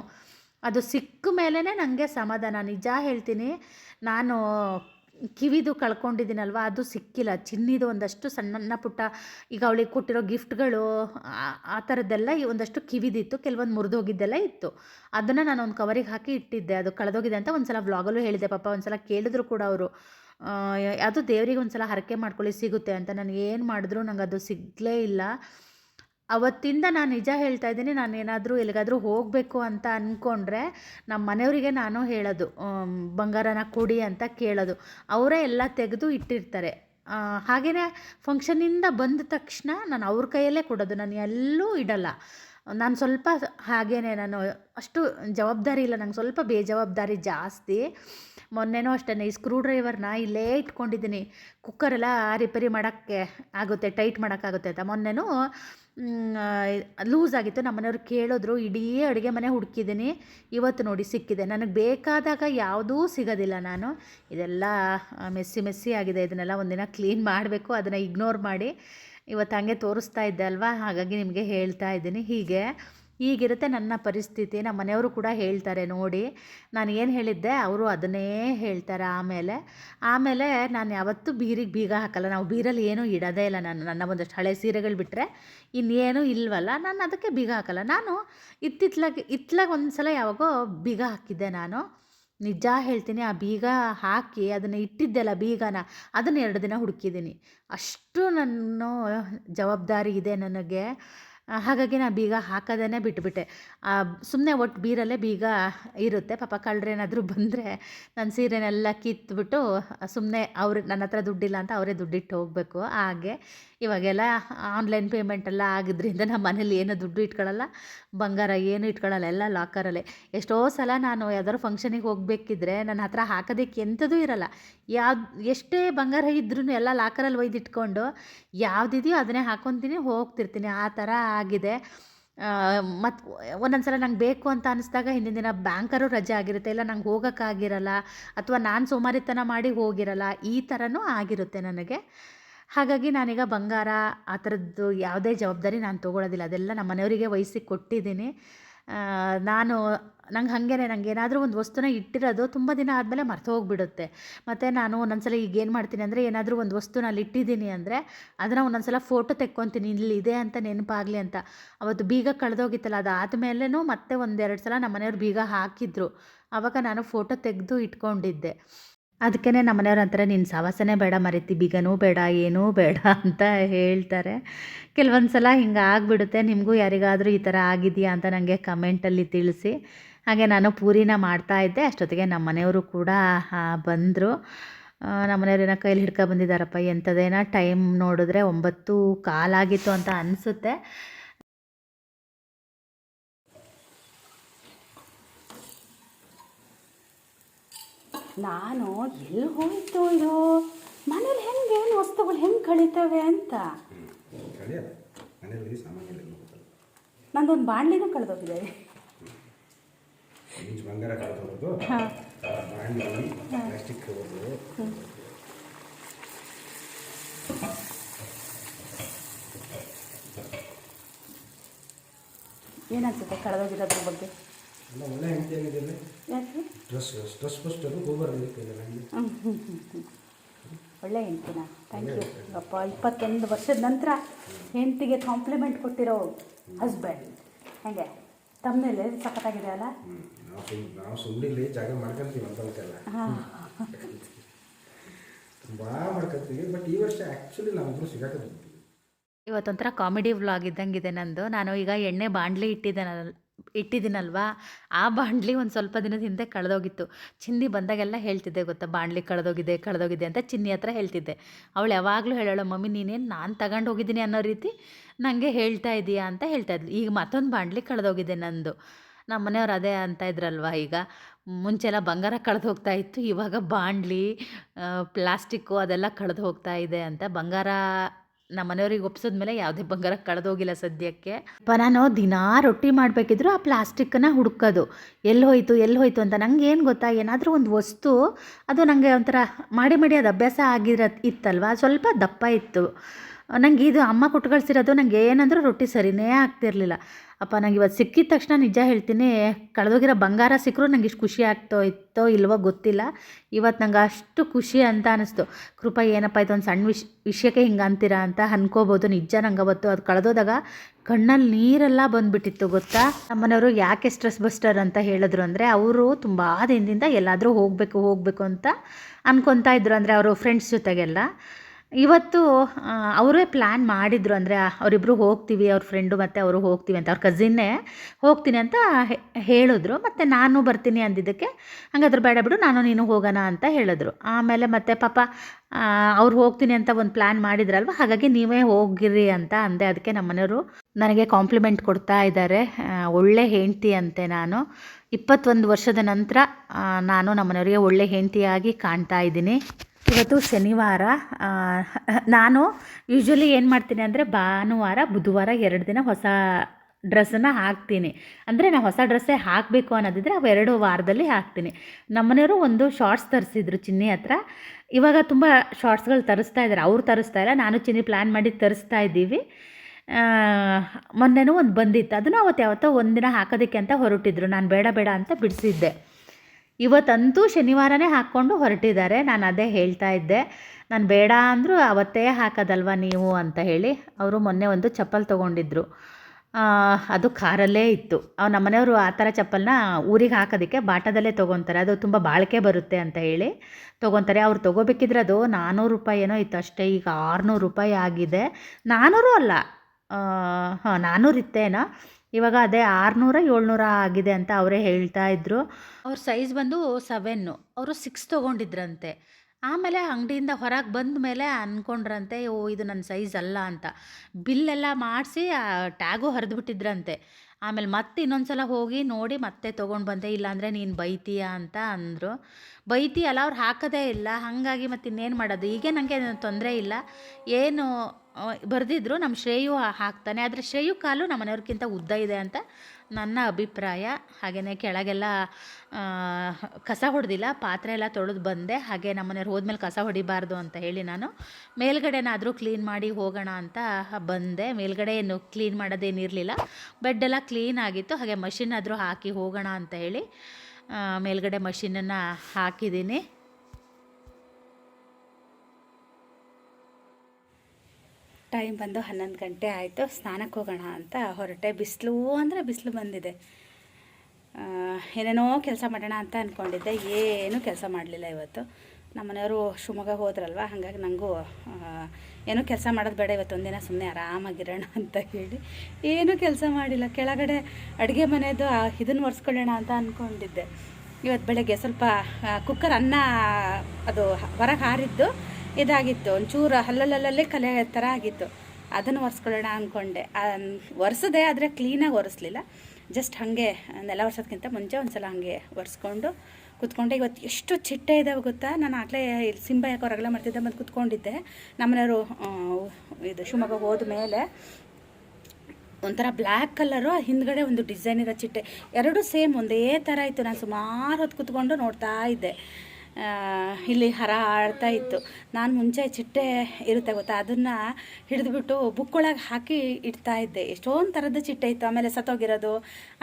ಅದು ಸಿಕ್ಕ ಮೇಲೇ ನನಗೆ ಸಮಾಧಾನ. ನಿಜ ಹೇಳ್ತೀನಿ, ನಾನು ಕಿವಿದು ಕಳ್ಕೊಂಡಿದ್ದೀನಲ್ವ? ಅದು ಸಿಕ್ಕಿಲ್ಲ. ಚಿನ್ನಿದು ಒಂದಷ್ಟು ಸಣ್ಣ ಪುಟ್ಟ, ಈಗ ಅವಳಿಗೆ ಕೊಟ್ಟಿರೋ ಗಿಫ್ಟ್ಗಳು, ಆ- ಥರದ್ದೆಲ್ಲ ಒಂದಷ್ಟು ಕಿವಿದಿತ್ತು. ಕೆಲವೊಂದು ಮುರಿದೋಗಿದ್ದೆಲ್ಲ ಇತ್ತು. ಅದನ್ನು ನಾನು ಒಂದು ಕವರಿಗೆ ಹಾಕಿ ಇಟ್ಟಿದ್ದೆ. ಅದು ಕಳೆದೋಗಿದೆ ಅಂತ ಒಂದು ಸಲ ವ್ಲಾಗಲ್ಲೂ ಹೇಳಿದೆ. ಪಾಪ ಒಂದು ಸಲ ಕೇಳಿದ್ರು ಕೂಡ ಅವರು. ಅದು ದೇವರಿಗೆ ಒಂದು ಸಲ ಹರಕೆ ಮಾಡ್ಕೊಳ್ಳಿ, ಸಿಗುತ್ತೆ ಅಂತ. ನಾನು ಏನು ಮಾಡಿದ್ರು ನಂಗೆ ಅದು ಸಿಗಲೇ ಇಲ್ಲ. ಅವತ್ತಿಂದ ನಾನು ನಿಜ ಹೇಳ್ತಾ ಇದ್ದೀನಿ, ನಾನು ಏನಾದರೂ ಎಲ್ಲಿಗಾದರೂ ಹೋಗಬೇಕು ಅಂತ ಅಂದ್ಕೊಂಡ್ರೆ ನಮ್ಮ ಮನೆಯವರಿಗೆ ನಾನು ಹೇಳೋದು ಬಂಗಾರನ ಕೊಡಿ ಅಂತ ಕೇಳೋದು. ಅವರೇ ಎಲ್ಲ ತೆಗೆದು ಇಟ್ಟಿರ್ತಾರೆ. ಹಾಗೆಯೇ ಫಂಕ್ಷನಿಂದ ಬಂದ ತಕ್ಷಣ ನಾನು ಅವ್ರ ಕೈಯಲ್ಲೇ ಕೊಡೋದು, ನಾನು ಎಲ್ಲೂ ಇಡಲ್ಲ. ನಾನು ಸ್ವಲ್ಪ ಹಾಗೇ ನಾನು ಅಷ್ಟು ಜವಾಬ್ದಾರಿ ಇಲ್ಲ, ನಂಗೆ ಸ್ವಲ್ಪ ಬೇಜವಾಬ್ದಾರಿ ಜಾಸ್ತಿ. ಮೊನ್ನೆನೂ ಅಷ್ಟೇ ಈ ಸ್ಕ್ರೂ ಡ್ರೈವರ್ನ ಇಲ್ಲೇ ಇಟ್ಕೊಂಡಿದ್ದೀನಿ. ಕುಕ್ಕರೆಲ್ಲ ರಿಪೇರಿ ಮಾಡೋಕ್ಕೆ ಆಗುತ್ತೆ ಟೈಟ್ ಮಾಡೋಕ್ಕಾಗುತ್ತೆ ಅಂತ. ಮೊನ್ನೆನೂ ಲೂಸ್ ಆಗಿತ್ತು. ನಮ್ಮ ಮನೆಯವ್ರು ಕೇಳಿದ್ರು, ಇಡೀ ಅಡುಗೆ ಮನೆ ಹುಡುಕಿದ್ದೀನಿ, ಇವತ್ತು ನೋಡಿ ಸಿಕ್ಕಿದೆ. ನನಗೆ ಬೇಕಾದಾಗ ಯಾವುದೂ ಸಿಗೋದಿಲ್ಲ ನಾನು. ಇದೆಲ್ಲ ಮೆಸ್ಸಿ ಮೆಸ್ಸಿ ಆಗಿದೆ. ಇದನ್ನೆಲ್ಲ ಒಂದಿನ ಕ್ಲೀನ್ ಮಾಡಬೇಕು. ಅದನ್ನು ಇಗ್ನೋರ್ ಮಾಡಿ, ಇವತ್ತು ಹಂಗೆ ತೋರಿಸ್ತಾ ಇದ್ದೆ ಅಲ್ವಾ? ಹಾಗಾಗಿ ನಿಮಗೆ ಹೇಳ್ತಾ ಇದ್ದೀನಿ. ಹೀಗೆ ಹೀಗಿರುತ್ತೆ ನನ್ನ ಪರಿಸ್ಥಿತಿ. ನಮ್ಮ ಮನೆಯವರು ಕೂಡ ಹೇಳ್ತಾರೆ, ನೋಡಿ, ನಾನು ಏನು ಹೇಳಿದ್ದೆ ಅವರು ಅದನ್ನೇ ಹೇಳ್ತಾರೆ ಆಮೇಲೆ. ಆಮೇಲೆ ನಾನು ಯಾವತ್ತೂ ಬೀರಿಗೆ ಬೀಗ ಹಾಕಲ್ಲ. ನಾವು ಬೀರಲ್ಲಿ ಏನೂ ಇಡೋದೇ ಇಲ್ಲ ನಾನು ನನ್ನ ಒಂದಷ್ಟು ಹಳೆ ಸೀರೆಗಳು ಬಿಟ್ಟರೆ ಇನ್ನೇನು ಇಲ್ವಲ್ಲ. ನಾನು ಅದಕ್ಕೆ ಬೀಗ ಹಾಕಲ್ಲ. ನಾನು ಇತ್ತಿತ್ಲಾಗೆ, ಇತ್ಲಾಗ ಒಂದು ಸಲ ಯಾವಾಗೋ ಬೀಗ ಹಾಕಿದ್ದೆ ನಾನು. ನಿಜ ಹೇಳ್ತೀನಿ, ಆ ಬೀಗ ಹಾಕಿ ಅದನ್ನು ಇಟ್ಟಿದ್ದೆಲ್ಲ ಬೀಗನ ಅದನ್ನು ಎರಡು ದಿನ ಹುಡುಕಿದ್ದೀನಿ. ಅಷ್ಟು ನನ್ನ ಜವಾಬ್ದಾರಿ ಇದೆ ನನಗೆ. ಹಾಗಾಗಿ ನಾನು ಬೀಗ ಹಾಕೋದೇ ಬಿಟ್ಬಿಟ್ಟೆ. ಸುಮ್ಮನೆ ಒಟ್ಟು ಬೀರಲ್ಲೇ ಬೀಗ ಇರುತ್ತೆ. ಪಾಪ ಕಳ್ಳರೇನಾದರೂ ಬಂದರೆ ನನ್ನ ಸೀರೆನೆಲ್ಲ ಕಿತ್ಬಿಟ್ಟು ಸುಮ್ಮನೆ ಅವ್ರಿಗೆ ನನ್ನ ಹತ್ರ ದುಡ್ಡಿಲ್ಲ ಅಂತ ಅವರೇ ದುಡ್ಡಿಟ್ಟು ಹೋಗಬೇಕು. ಹಾಗೆ ಇವಾಗೆಲ್ಲ ಆನ್ಲೈನ್ ಪೇಮೆಂಟ್ ಎಲ್ಲ ಆಗಿದ್ದರಿಂದ ನಮ್ಮ ಮನೇಲಿ ಏನು ದುಡ್ಡು ಇಟ್ಕೊಳ್ಳಲ್ಲ ಬಂಗಾರ ಏನು ಇಟ್ಕೊಳ್ಳಲ್ಲ ಎಲ್ಲ ಲಾಕರಲ್ಲೇ ಎಷ್ಟೋ ಸಲ ನಾನು ಯಾವ್ದಾದ್ರು ಫಂಕ್ಷನಿಗೆ ಹೋಗಬೇಕಿದ್ರೆ ನನ್ನ ಹತ್ರ ಹಾಕೋದಕ್ಕೆ ಎಂಥದೂ ಇರಲ್ಲ. ಯಾವ್ದು ಎಷ್ಟೇ ಬಂಗಾರ ಇದ್ರೂ ಎಲ್ಲ ಲಾಕರಲ್ಲಿ ಒಯ್ದಿಟ್ಕೊಂಡು ಯಾವುದಿದೆಯೋ ಅದನ್ನೇ ಹಾಕೊತೀನಿ, ಹೋಗ್ತಿರ್ತೀನಿ. ಆ ಥರ ಆಗಿದೆ. ಮತ್ತು ಒಂದೊಂದು ಸಲ ನಂಗೆ ಬೇಕು ಅಂತ ಅನಿಸ್ದಾಗ ಹಿಂದಿನ ದಿನ ಬ್ಯಾಂಕರು ರಜೆ ಆಗಿರುತ್ತೆ. ಇಲ್ಲ, ನಂಗೆ ಹೋಗೋಕ್ಕಾಗಿರಲ್ಲ ಅಥವಾ ನಾನು ಸೋಮಾರಿತನ ಮಾಡಿ ಹೋಗಿರಲ್ಲ, ಈ ಥರನೂ ಆಗಿರುತ್ತೆ ನನಗೆ. ಹಾಗಾಗಿ ನಾನೀಗ ಬಂಗಾರ ಆ ಥರದ್ದು ಯಾವುದೇ ಜವಾಬ್ದಾರಿ ನಾನು ತೊಗೊಳೋದಿಲ್ಲ ಅದೆಲ್ಲ ನಮ್ಮ ಮನೆಯವರಿಗೆ ವಹಿಸಿ ಕೊಟ್ಟಿದ್ದೀನಿ. ನಾನು ನಂಗೆ ಹಾಗೇನೆ, ನಂಗೆ ಏನಾದರೂ ಒಂದು ವಸ್ತುನ ಇಟ್ಟಿರೋದು ತುಂಬ ದಿನ ಆದಮೇಲೆ ಮರ್ತು ಹೋಗ್ಬಿಡುತ್ತೆ. ಮತ್ತು ನಾನು ಒಂದೊಂದ್ಸಲ ಈಗ ಏನು ಮಾಡ್ತೀನಿ ಅಂದರೆ ಏನಾದರೂ ಒಂದು ವಸ್ತುನ ಅಲ್ಲಿ ಇಟ್ಟಿದ್ದೀನಿ ಅಂದರೆ ಅದನ್ನು ಒಂದೊಂದ್ಸಲ ಫೋಟೋ ತೆಕ್ಕೊತೀನಿ. ಇಲ್ಲಿದೆ ಅಂತ ನೆನಪಾಗಲಿ ಅಂತ. ಅವತ್ತು ಬೀಗ ಕಳೆದೋಗಿತ್ತಲ್ಲ ಅದಾದಮೇಲೆನೂ ಮತ್ತೆ ಒಂದೆರಡು ಸಲ ನಮ್ಮ ಮನೆಯವ್ರು ಬೀಗ ಹಾಕಿದ್ರು. ಆವಾಗ ನಾನು ಫೋಟೋ ತೆಗೆದು ಇಟ್ಕೊಂಡಿದ್ದೆ. ಅದಕ್ಕೇ ನಮ್ಮ ಮನೆಯವ್ರು ಅಂತಾರೆ ನಿನ್ನ ಸವಾಸನೇ ಬೇಡ ಮರಿತಿ, ಬೀಗನೂ ಬೇಡ, ಏನೂ ಬೇಡ [LAUGHS] ಅಂತ ಹೇಳ್ತಾರೆ. ಕೆಲವೊಂದು ಸಲ ಹಿಂಗೆ ಆಗಿಬಿಡುತ್ತೆ. ನಿಮಗೂ ಯಾರಿಗಾದರೂ ಈ ಥರ ಆಗಿದೆಯಾ ಅಂತ ನನಗೆ ಕಮೆಂಟಲ್ಲಿ ತಿಳಿಸಿ. ಹಾಗೆ ನಾನು ಪೂರಿನ ಮಾಡ್ತಾ ಇದ್ದೆ. ಅಷ್ಟೊತ್ತಿಗೆ ನಮ್ಮ ಮನೆಯವರು ಕೂಡ ಬಂದರು. ನಮ್ಮ ಮನೆಯವ್ರೇನೋ ಕೈಲಿ ಹಿಡ್ಕೊ ಬಂದಿದ್ದಾರಪ್ಪ ಎಂಥದೇನೋ ಟೈಮ್ ನೋಡಿದ್ರೆ ಒಂಬತ್ತು ಕಾಲಾಗಿತ್ತು ಅಂತ ಅನಿಸುತ್ತೆ. ನಾನು ಎಲ್ಲಿ ಹೋಯ್ತು ಇದು? ಮನೇಲಿ ಹೆಂಗೆ ಏನು ವಸ್ತುಗಳು ಹೆಂಗೆ ಕಳೀತವೆ ಅಂತ? ನಂದೊಂದು ಬಾಣಲಿನೂ ಕಳೆದೋಗಿದೆ ಏನಾಗ್ತದೆ ಬಂಗಾರ ಅದ್ರ ಹಾಂ. ಬಾಂಡ್ಲಿ ಪ್ಲಾಸ್ಟಿಕ್ ಕವರ್ಗಳು ಏನನ್ಸುತ್ತೆ ಕಳೆದೋಗಿರೋದ್ರ ಬಗ್ಗೆ? ಎಲ್ಲ ಒಳ್ಳೆ ಹೆಂಡತಿ ಆಗಿದೆಯಲ್ಲ ಯಾಕೆ? ಡ್ರೆಸ್ ಡ್ರೆಸ್ ಫಸ್ಟ್ ಅದು ಗೋಬರ್ ಅದಕ್ಕೆಲ್ಲ ಹಂಗೆ ಒಳ್ಳೆ ಹೆಂಡ್ತಿನ ಥ್ಯಾಂಕ್ ಯು ಅಪ್ಪ ಇಪ್ಪತ್ತೊಂದು ವರ್ಷದ ನಂತರ ಹೆಂಡ್ತಿಗೆ ಕಾಂಪ್ಲಿಮೆಂಟ್ ಕೊಟ್ಟಿರೋ ಹಸ್ಬೆಂಡ್ ಹೇಗೆ? ತಮ್ಮನೇಲಿ ಸಖತ್ತಾಗಿದೆ ಅಲ್ಲ? ಹ್ಞೂ ನಾವು ಸುಮ್ ನಾವು ಸುಮ್ಮನಿಲ್ಲಿ ಜಾಗ ಮಾಡ್ಕೊಂತೀವಿ ಅಂತವಕ್ಕೆಲ್ಲ. ಹಾಂ. ತುಂಬ ಮಾಡ್ಕೊಂತೀವಿ ಬಟ್ ಈ ವರ್ಷ ಆ್ಯಕ್ಚುಲಿ ನಾವಿಬ್ರು ಸಿಗಾಕ ಇವತ್ತೊಂಥರ ಕಾಮಿಡಿ ವ್ಲಾಗ್ ಇದ್ದಂಗಿದೆ ನಂದು. ನಾನು ಈಗ ಎಣ್ಣೆ ಬಾಣಲಿ ಇಟ್ಟಿದ್ದೇನಲ್ಲ ಇಟ್ಟಿದ್ದೀನಲ್ವಾ? ಆ ಬಾಣಲಿ ಒಂದು ಸ್ವಲ್ಪ ದಿನದ ಹಿಂದೆ ಕಳೆದೋಗಿತ್ತು. ಚಿನ್ನಿ ಬಂದಾಗೆಲ್ಲ ಹೇಳ್ತಿದ್ದೆ ಗೊತ್ತಾ, ಬಾಣಲಿ ಕಳೆದೋಗಿದೆ ಕಳೆದೋಗಿದೆ ಅಂತ ಚಿನ್ನಿ ಹತ್ರ ಹೇಳ್ತಿದ್ದೆ. ಅವಳು ಯಾವಾಗಲೂ ಹೇಳೋಳು, ಮಮ್ಮಿ, ನೀನೇನು ನಾನು ತಗೊಂಡು ಹೋಗಿದ್ದೀನಿ ಅನ್ನೋ ರೀತಿ ನನಗೆ ಹೇಳ್ತಾ ಇದೀಯಾ? ಅಂತ ಹೇಳ್ತಾ ಇದ್ಲು. ಈಗ ಮತ್ತೊಂದು ಬಾಣಲಿ ಕಳೆದೋಗಿದೆ ನಂದು. ನಮ್ಮ ಮನೆಯವ್ರು ಅದೇ ಅಂತ ಇದ್ರಲ್ವ ಈಗ? ಮುಂಚೆಲ್ಲ ಬಂಗಾರ ಕಳೆದು ಹೋಗ್ತಾ ಇತ್ತು, ಇವಾಗ ಬಾಣಲಿ ಪ್ಲಾಸ್ಟಿಕ್ಕು ಅದೆಲ್ಲ ಕಳೆದು ಹೋಗ್ತಾ ಇದೆ ಅಂತ ಬಂಗಾರ ನಮ್ಮ ಮನೆಯವ್ರಿಗೆ ಒಪ್ಸಿದ್ಮೇಲೆ ಯಾವುದೇ ಬಂಗಾರ ಕಳೆದೋಗಿಲ್ಲ ಸದ್ಯಕ್ಕೆ. ನಾನು ದಿನಾ ರೊಟ್ಟಿ ಮಾಡಬೇಕಿದ್ರು ಆ ಪ್ಲಾಸ್ಟಿಕ್ಕನ್ನು ಹುಡುಕೋದು. ಎಲ್ಲಿ ಹೋಯ್ತು ಎಲ್ಲಿ ಹೋಯ್ತು ಅಂತ ನಂಗೆ ಏನು ಗೊತ್ತಾ? ಏನಾದರೂ ಒಂದು ವಸ್ತು, ಅದು ನನಗೆ ಒಂಥರ ಮಾಡಿ ಮಾಡಿ ಅದು ಅಭ್ಯಾಸ ಆಗಿರೋ ಇತ್ತಲ್ವಾ? ಸ್ವಲ್ಪ ದಪ್ಪ ಇತ್ತು. ನಂಗೆ ಇದು ಅಮ್ಮ ಕೊಟ್ಟು ಕಳಿಸಿರೋದು ನಂಗೆ ಏನಂದರೂ ರೊಟ್ಟಿ ಸರಿನೇ ಆಗ್ತಿರ್ಲಿಲ್ಲ. ಅಪ್ಪ, ನಂಗೆ ಇವತ್ತು ಸಿಕ್ಕಿದ ತಕ್ಷಣ ನಿಜ ಹೇಳ್ತೀನಿ, ಕಳೆದೋಗಿರೋ ಬಂಗಾರ ಸಿಕ್ಕರೂ ನಂಗೆ ಇಷ್ಟು ಖುಷಿ ಆಗ್ತೋ ಇತ್ತೋ ಇಲ್ವೋ ಗೊತ್ತಿಲ್ಲ. ಇವತ್ತು ನಂಗೆ ಅಷ್ಟು ಖುಷಿ ಅಂತ ಅನ್ನಿಸ್ತು ಕೃಪಾ, ಏನಪ್ಪ ಇದು ಒಂದು ಸಣ್ಣ ವಿಷ್, ವಿಷಯಕ್ಕೆ ಹಿಂಗೆ ಅಂತೀರಾ ಅಂತ ಅನ್ಕೋಬೋದು. ನಿಜ ನಂಗೆ ಅವತ್ತು ಅದು ಕಳೆದೋದಾಗ ಕಣ್ಣಲ್ಲಿ ನೀರೆಲ್ಲ ಬಂದುಬಿಟ್ಟಿತ್ತು, ಗೊತ್ತಾ? ನಮ್ಮನೆಯವರು ಯಾಕೆ ಸ್ಟ್ರೆಸ್ ಬಸ್ಟರ್ ಅಂತ ಹೇಳಿದ್ರು ಅಂದರೆ, ಅವರು ತುಂಬ ದಿನದಿಂದ ಎಲ್ಲಾದರೂ ಹೋಗಬೇಕು ಹೋಗಬೇಕು ಅಂತ ಅನ್ಕೊತಾ ಇದ್ರು. ಅಂದರೆ ಅವರು ಫ್ರೆಂಡ್ಸ್ ಜೊತೆಗೆಲ್ಲ. ಇವತ್ತು ಅವರೇ ಪ್ಲ್ಯಾನ್ ಮಾಡಿದರು ಅಂದರೆ ಅವರಿಬ್ಬರು ಹೋಗ್ತೀವಿ, ಅವ್ರ ಫ್ರೆಂಡು ಮತ್ತು ಅವರು ಹೋಗ್ತೀವಿ ಅಂತ. ಅವ್ರ ಕಝಿನ್ನೇ ಹೋಗ್ತೀನಿ ಅಂತ ಹೇಳಿದ್ರು. ಮತ್ತು ನಾನು ಬರ್ತೀನಿ ಅಂದಿದ್ದಕ್ಕೆ, ಹಂಗಾದ್ರೆ ಬೇಡ ಬಿಡು, ನಾನು ನೀನು ಹೋಗೋಣ ಅಂತ ಹೇಳಿದ್ರು. ಆಮೇಲೆ ಮತ್ತೆ ಪಾಪ ಅವ್ರು ಹೋಗ್ತೀನಿ ಅಂತ ಒಂದು ಪ್ಲ್ಯಾನ್ ಮಾಡಿದ್ರಲ್ವ? ಹಾಗಾಗಿ ನೀವೇ ಹೋಗಿರಿ ಅಂತ ಅಂದೆ. ಅದಕ್ಕೆ ನಮ್ಮ ಮನೆಯವರು ನನಗೆ ಕಾಂಪ್ಲಿಮೆಂಟ್ ಕೊಡ್ತಾ ಇದ್ದಾರೆ. ಒಳ್ಳೆ ಹೆಂಡ್ತಿ ಅಂತೆ ನಾನು. ಇಪ್ಪತ್ತೊಂದು ವರ್ಷದ ನಂತರ ನಾನು ನಮ್ಮ ಮನೆಯವರಿಗೆ ಒಳ್ಳೆ ಹೆಂಡ್ತಿಯಾಗಿ ಕಾಣ್ತಾ ಇದ್ದೀನಿ. ಇವತ್ತು ಶನಿವಾರ ನಾನು ಯೂಶ್ವಲಿ ಏನು ಮಾಡ್ತೀನಿ ಅಂದರೆ ಭಾನುವಾರ, ಬುಧವಾರ ಎರಡು ದಿನ ಹೊಸ ಡ್ರೆಸ್ಸನ್ನು ಹಾಕ್ತೀನಿ. ಅಂದರೆ ನಾನು ಹೊಸ ಡ್ರೆಸ್ಸೇ ಹಾಕಬೇಕು ಅನ್ನೋದಿದ್ರೆ ಅವೆರಡು ವಾರದಲ್ಲಿ ಹಾಕ್ತೀನಿ. ನಮ್ಮನೆಯವರು ಒಂದು ಶಾರ್ಟ್ಸ್ ತರಿಸಿದ್ರು ಚಿನ್ನಿ ಹತ್ರ. ಇವಾಗ ತುಂಬ ಶಾರ್ಟ್ಸ್ಗಳು ತರಿಸ್ತಾ ಇದ್ದಾರೆ ಅವ್ರು ತರಿಸ್ತಾ ಇಲ್ಲ, ನಾನು ಚಿನ್ನಿ ಪ್ಲ್ಯಾನ್ ಮಾಡಿ ತರಿಸ್ತಾ ಇದ್ದೀವಿ. ಮೊನ್ನೆನೂ ಒಂದು ಬಂದಿತ್ತು. ಅದನ್ನು ಅವತ್ತು ಯಾವತ್ತೋ ಒಂದಿನ ಹಾಕೋದಕ್ಕೆ ಅಂತ ಹೊರಟಿದ್ರು. ನಾನು ಬೇಡ ಬೇಡ ಅಂತ ಬಿಡಿಸಿದ್ದೆ. ಇವತ್ತಂತೂ ಶನಿವಾರನೇ ಹಾಕ್ಕೊಂಡು ಹೊರಟಿದ್ದಾರೆ. ನಾನು ಅದೇ ಹೇಳ್ತಾ ಇದ್ದೆ. ನಾನು ಬೇಡ ಅಂದರೂ ಅವತ್ತೇ ಹಾಕೋದಲ್ವ ನೀವು ಅಂತ ಹೇಳಿ ಅವರು ಮೊನ್ನೆ ಒಂದು ಚಪ್ಪಲ್ ತೊಗೊಂಡಿದ್ರು. ಅದು ಕಾರಲ್ಲೇ ಇತ್ತು. ನಮ್ಮ ಮನೆಯವರು ಆ ಥರ ಚಪ್ಪಲ್ನ ಊರಿಗೆ ಹಾಕೋದಕ್ಕೆ ಬಾಟದಲ್ಲೇ ತೊಗೊತಾರೆ. ಅದು ತುಂಬ ಬಾಳಿಕೆ ಬರುತ್ತೆ ಅಂತ ಹೇಳಿ ತೊಗೊತಾರೆ. ಅವ್ರು ತೊಗೋಬೇಕಿದ್ರೆ ಅದು ನಾನ್ನೂರು ರೂಪಾಯಿ ಏನೋ ಇತ್ತು ಅಷ್ಟೇ. ಈಗ ಆರುನೂರು ರೂಪಾಯಿ ಆಗಿದೆ. ನಾನ್ನೂರು ಅಲ್ಲ. ಹಾಂ ನಾನ್ನೂರು ಇತ್ತೇನೋ ಇವಾಗ ಅದೇ ಆರುನೂರ ಏಳ್ನೂರ ಆಗಿದೆ ಅಂತ ಅವರೇ ಹೇಳ್ತಾ ಇದ್ರು. ಅವ್ರ ಸೈಜ್ ಬಂದು ಸೆವೆನ್ನು ಅವರು ಸಿಕ್ಸ್ ತೊಗೊಂಡಿದ್ರಂತೆ. ಆಮೇಲೆ ಅಂಗಡಿಯಿಂದ ಹೊರಗೆ ಬಂದ ಮೇಲೆ ಅಂದ್ಕೊಂಡ್ರಂತೆ ಓ, ಇದು ನನ್ನ ಸೈಜ್ ಅಲ್ಲ ಅಂತ. ಬಿಲ್ಲೆಲ್ಲ ಮಾಡಿಸಿ ಟ್ಯಾಗು ಹರಿದ್ಬಿಟ್ಟಿದ್ರಂತೆ ಆಮೇಲೆ ಮತ್ತೆ ಇನ್ನೊಂದು ಸಲ ಹೋಗಿ ನೋಡಿ ಮತ್ತೆ ತೊಗೊಂಡು ಬಂದೆ, ಇಲ್ಲಾಂದರೆ ನೀನು ಬೈತೀಯ ಅಂತ ಅಂದರು. ಬೈತೀಯಲ್ಲ ಅವ್ರು ಹಾಕೋದೇ ಇಲ್ಲ, ಹಾಗಾಗಿ ಮತ್ತು ಇನ್ನೇನು ಮಾಡೋದು? ಈಗ ನನಗೆ ತೊಂದರೆ ಇಲ್ಲ. ಏನು ಬರೆದಿದ್ರು ನಮ್ಮ ಶ್ರೇಯು ಹಾಕ್ತಾನೆ. ಆದರೆ ಶ್ರೇಯು ಕಾಲು ನಮ್ಮ ಮನೆಯವ್ರಿಗಿಂತ ಉದ್ದ ಇದೆ ಅಂತ ನನ್ನ ಅಭಿಪ್ರಾಯ. ಹಾಗೆಯೇ ಕೆಳಗೆಲ್ಲ ಕಸ ಹೊಡೆದಿಲ್ಲ, ಪಾತ್ರೆ ಎಲ್ಲ ತೊಳೆದು ಬಂದೆ. ಹಾಗೆ ನಮ್ಮ ಮನೆಯವ್ರು ಹೋದ್ಮೇಲೆ ಕಸ ಹೊಡಿಬಾರ್ದು ಅಂತ ಹೇಳಿ ನಾನು ಮೇಲ್ಗಡೆನಾದರೂ ಕ್ಲೀನ್ ಮಾಡಿ ಹೋಗೋಣ ಅಂತ ಬಂದೆ. ಮೇಲ್ಗಡೆ ಏನು ಕ್ಲೀನ್ ಮಾಡೋದೇನಿರಲಿಲ್ಲ. ಬೆಡ್ಡೆಲ್ಲ ಕ್ಲೀನ್ ಆಗಿತ್ತು. ಹಾಗೆ ಮಷಿನ್ ಆದರೂ ಹಾಕಿ ಹೋಗೋಣ ಅಂತ ಹೇಳಿ ಮೇಲ್ಗಡೆ ಮಷಿನನ್ನು ಹಾಕಿದ್ದೀನಿ. ಟೈಮ್ ಬಂದು ಹನ್ನೊಂದು ಗಂಟೆ ಆಯಿತು. ಸ್ನಾನಕ್ಕೆ ಹೋಗೋಣ ಅಂತ ಹೊರಟೆ. ಬಿಸಿಲು ಅಂದರೆ ಬಿಸಿಲು ಬಂದಿದೆ. ಏನೇನೋ ಕೆಲಸ ಮಾಡೋಣ ಅಂತ ಅಂದ್ಕೊಂಡಿದ್ದೆ ಏನೂ ಕೆಲಸ ಮಾಡಲಿಲ್ಲ ಇವತ್ತು. ನಮ್ಮ ಮನೆಯವರು ಶಿವಮೊಗ್ಗ ಹೋದ್ರಲ್ವ? ಹಾಗಾಗಿ ನನಗೂ ಏನೂ ಕೆಲಸ ಮಾಡೋದು ಬೇಡ ಇವತ್ತು ಒಂದಿನ ಸುಮ್ಮನೆ ಆರಾಮಾಗಿರೋಣ [LAUGHS] ಅಂತ ಹೇಳಿ. ಏನೂ ಕೆಲಸ ಮಾಡಿಲ್ಲ. ಕೆಳಗಡೆ ಅಡುಗೆ ಮನೆಯದು ಇದನ್ನು ಒರೆಸ್ಕೊಳ್ಳೋಣ ಅಂತ ಅಂದ್ಕೊಂಡಿದ್ದೆ ಇವತ್ತು ಬೆಳಗ್ಗೆ ಸ್ವಲ್ಪ ಕುಕ್ಕರ್ ಅನ್ನ, ಅದು ಹೊರಗೆ ಹಾರಿದ್ದು, ಇದಾಗಿತ್ತು. ಒಂಚೂರು ಹಲ್ಲಲ್ಲಲ್ಲೇ ಕಲೆ ಥರ ಆಗಿತ್ತು. ಅದನ್ನು ಒರೆಸ್ಕೊಳ್ಳೋಣ ಅಂದ್ಕೊಂಡೆ ಒರೆಸಿದೆ ಆದರೆ ಕ್ಲೀನಾಗಿ ಒರೆಸ್ಲಿಲ್ಲ. ಜಸ್ಟ್ ಹಾಗೆ, ನೆಲ ಒರೆಸೋದಕ್ಕಿಂತ ಮುಂಚೆ ಒಂದು ಸಲ ಹಾಗೆ ಒರೆಸ್ಕೊಂಡು ಕುತ್ಕೊಂಡೆ ಇವತ್ತು ಎಷ್ಟು ಚಿಟ್ಟೆ ಇದಾವೆ ಗೊತ್ತಾ? ನಾನು ಆಗಲೇ ಸಿಂಬ ಯಾಕೋ ರಗಳೆ ಮಾಡ್ತಿದ್ದೆ ಮತ್ತು ಕುತ್ಕೊಂಡಿದ್ದೆ. ನಮ್ಮನೆಯವರು ಇದು ಶಿವಮೊಗ್ಗ ಹೋದ ಮೇಲೆ ಒಂಥರ ಬ್ಲ್ಯಾಕ್ ಕಲರು ಹಿಂದ್ಗಡೆ ಒಂದು ಡಿಸೈನ್ ಇರೋ ಚಿಟ್ಟೆ. ಎರಡೂ ಸೇಮ್ ಒಂದೇ ಥರ ಇತ್ತು. ನಾನು ಸುಮಾರು ಹೊತ್ತು ಕುತ್ಕೊಂಡು ನೋಡ್ತಾ ಇದ್ದೆ. ಇಲ್ಲಿ ಹರ ಆಡ್ತಾ ಇತ್ತು. ನಾನು ಮುಂಚೆ ಚಿಟ್ಟೆ ಇರುತ್ತೆ ಗೊತ್ತಾ? ಅದನ್ನು ಹಿಡಿದ್ಬಿಟ್ಟು ಬುಕ್ ಒಳಗೆ ಹಾಕಿ ಇಡ್ತಾ ಇದ್ದೆ. ಎಷ್ಟೊಂದು ಥರದ ಚಿಟ್ಟೆ ಇತ್ತು. ಆಮೇಲೆ ಸತ್ತೋಗಿರೋದು,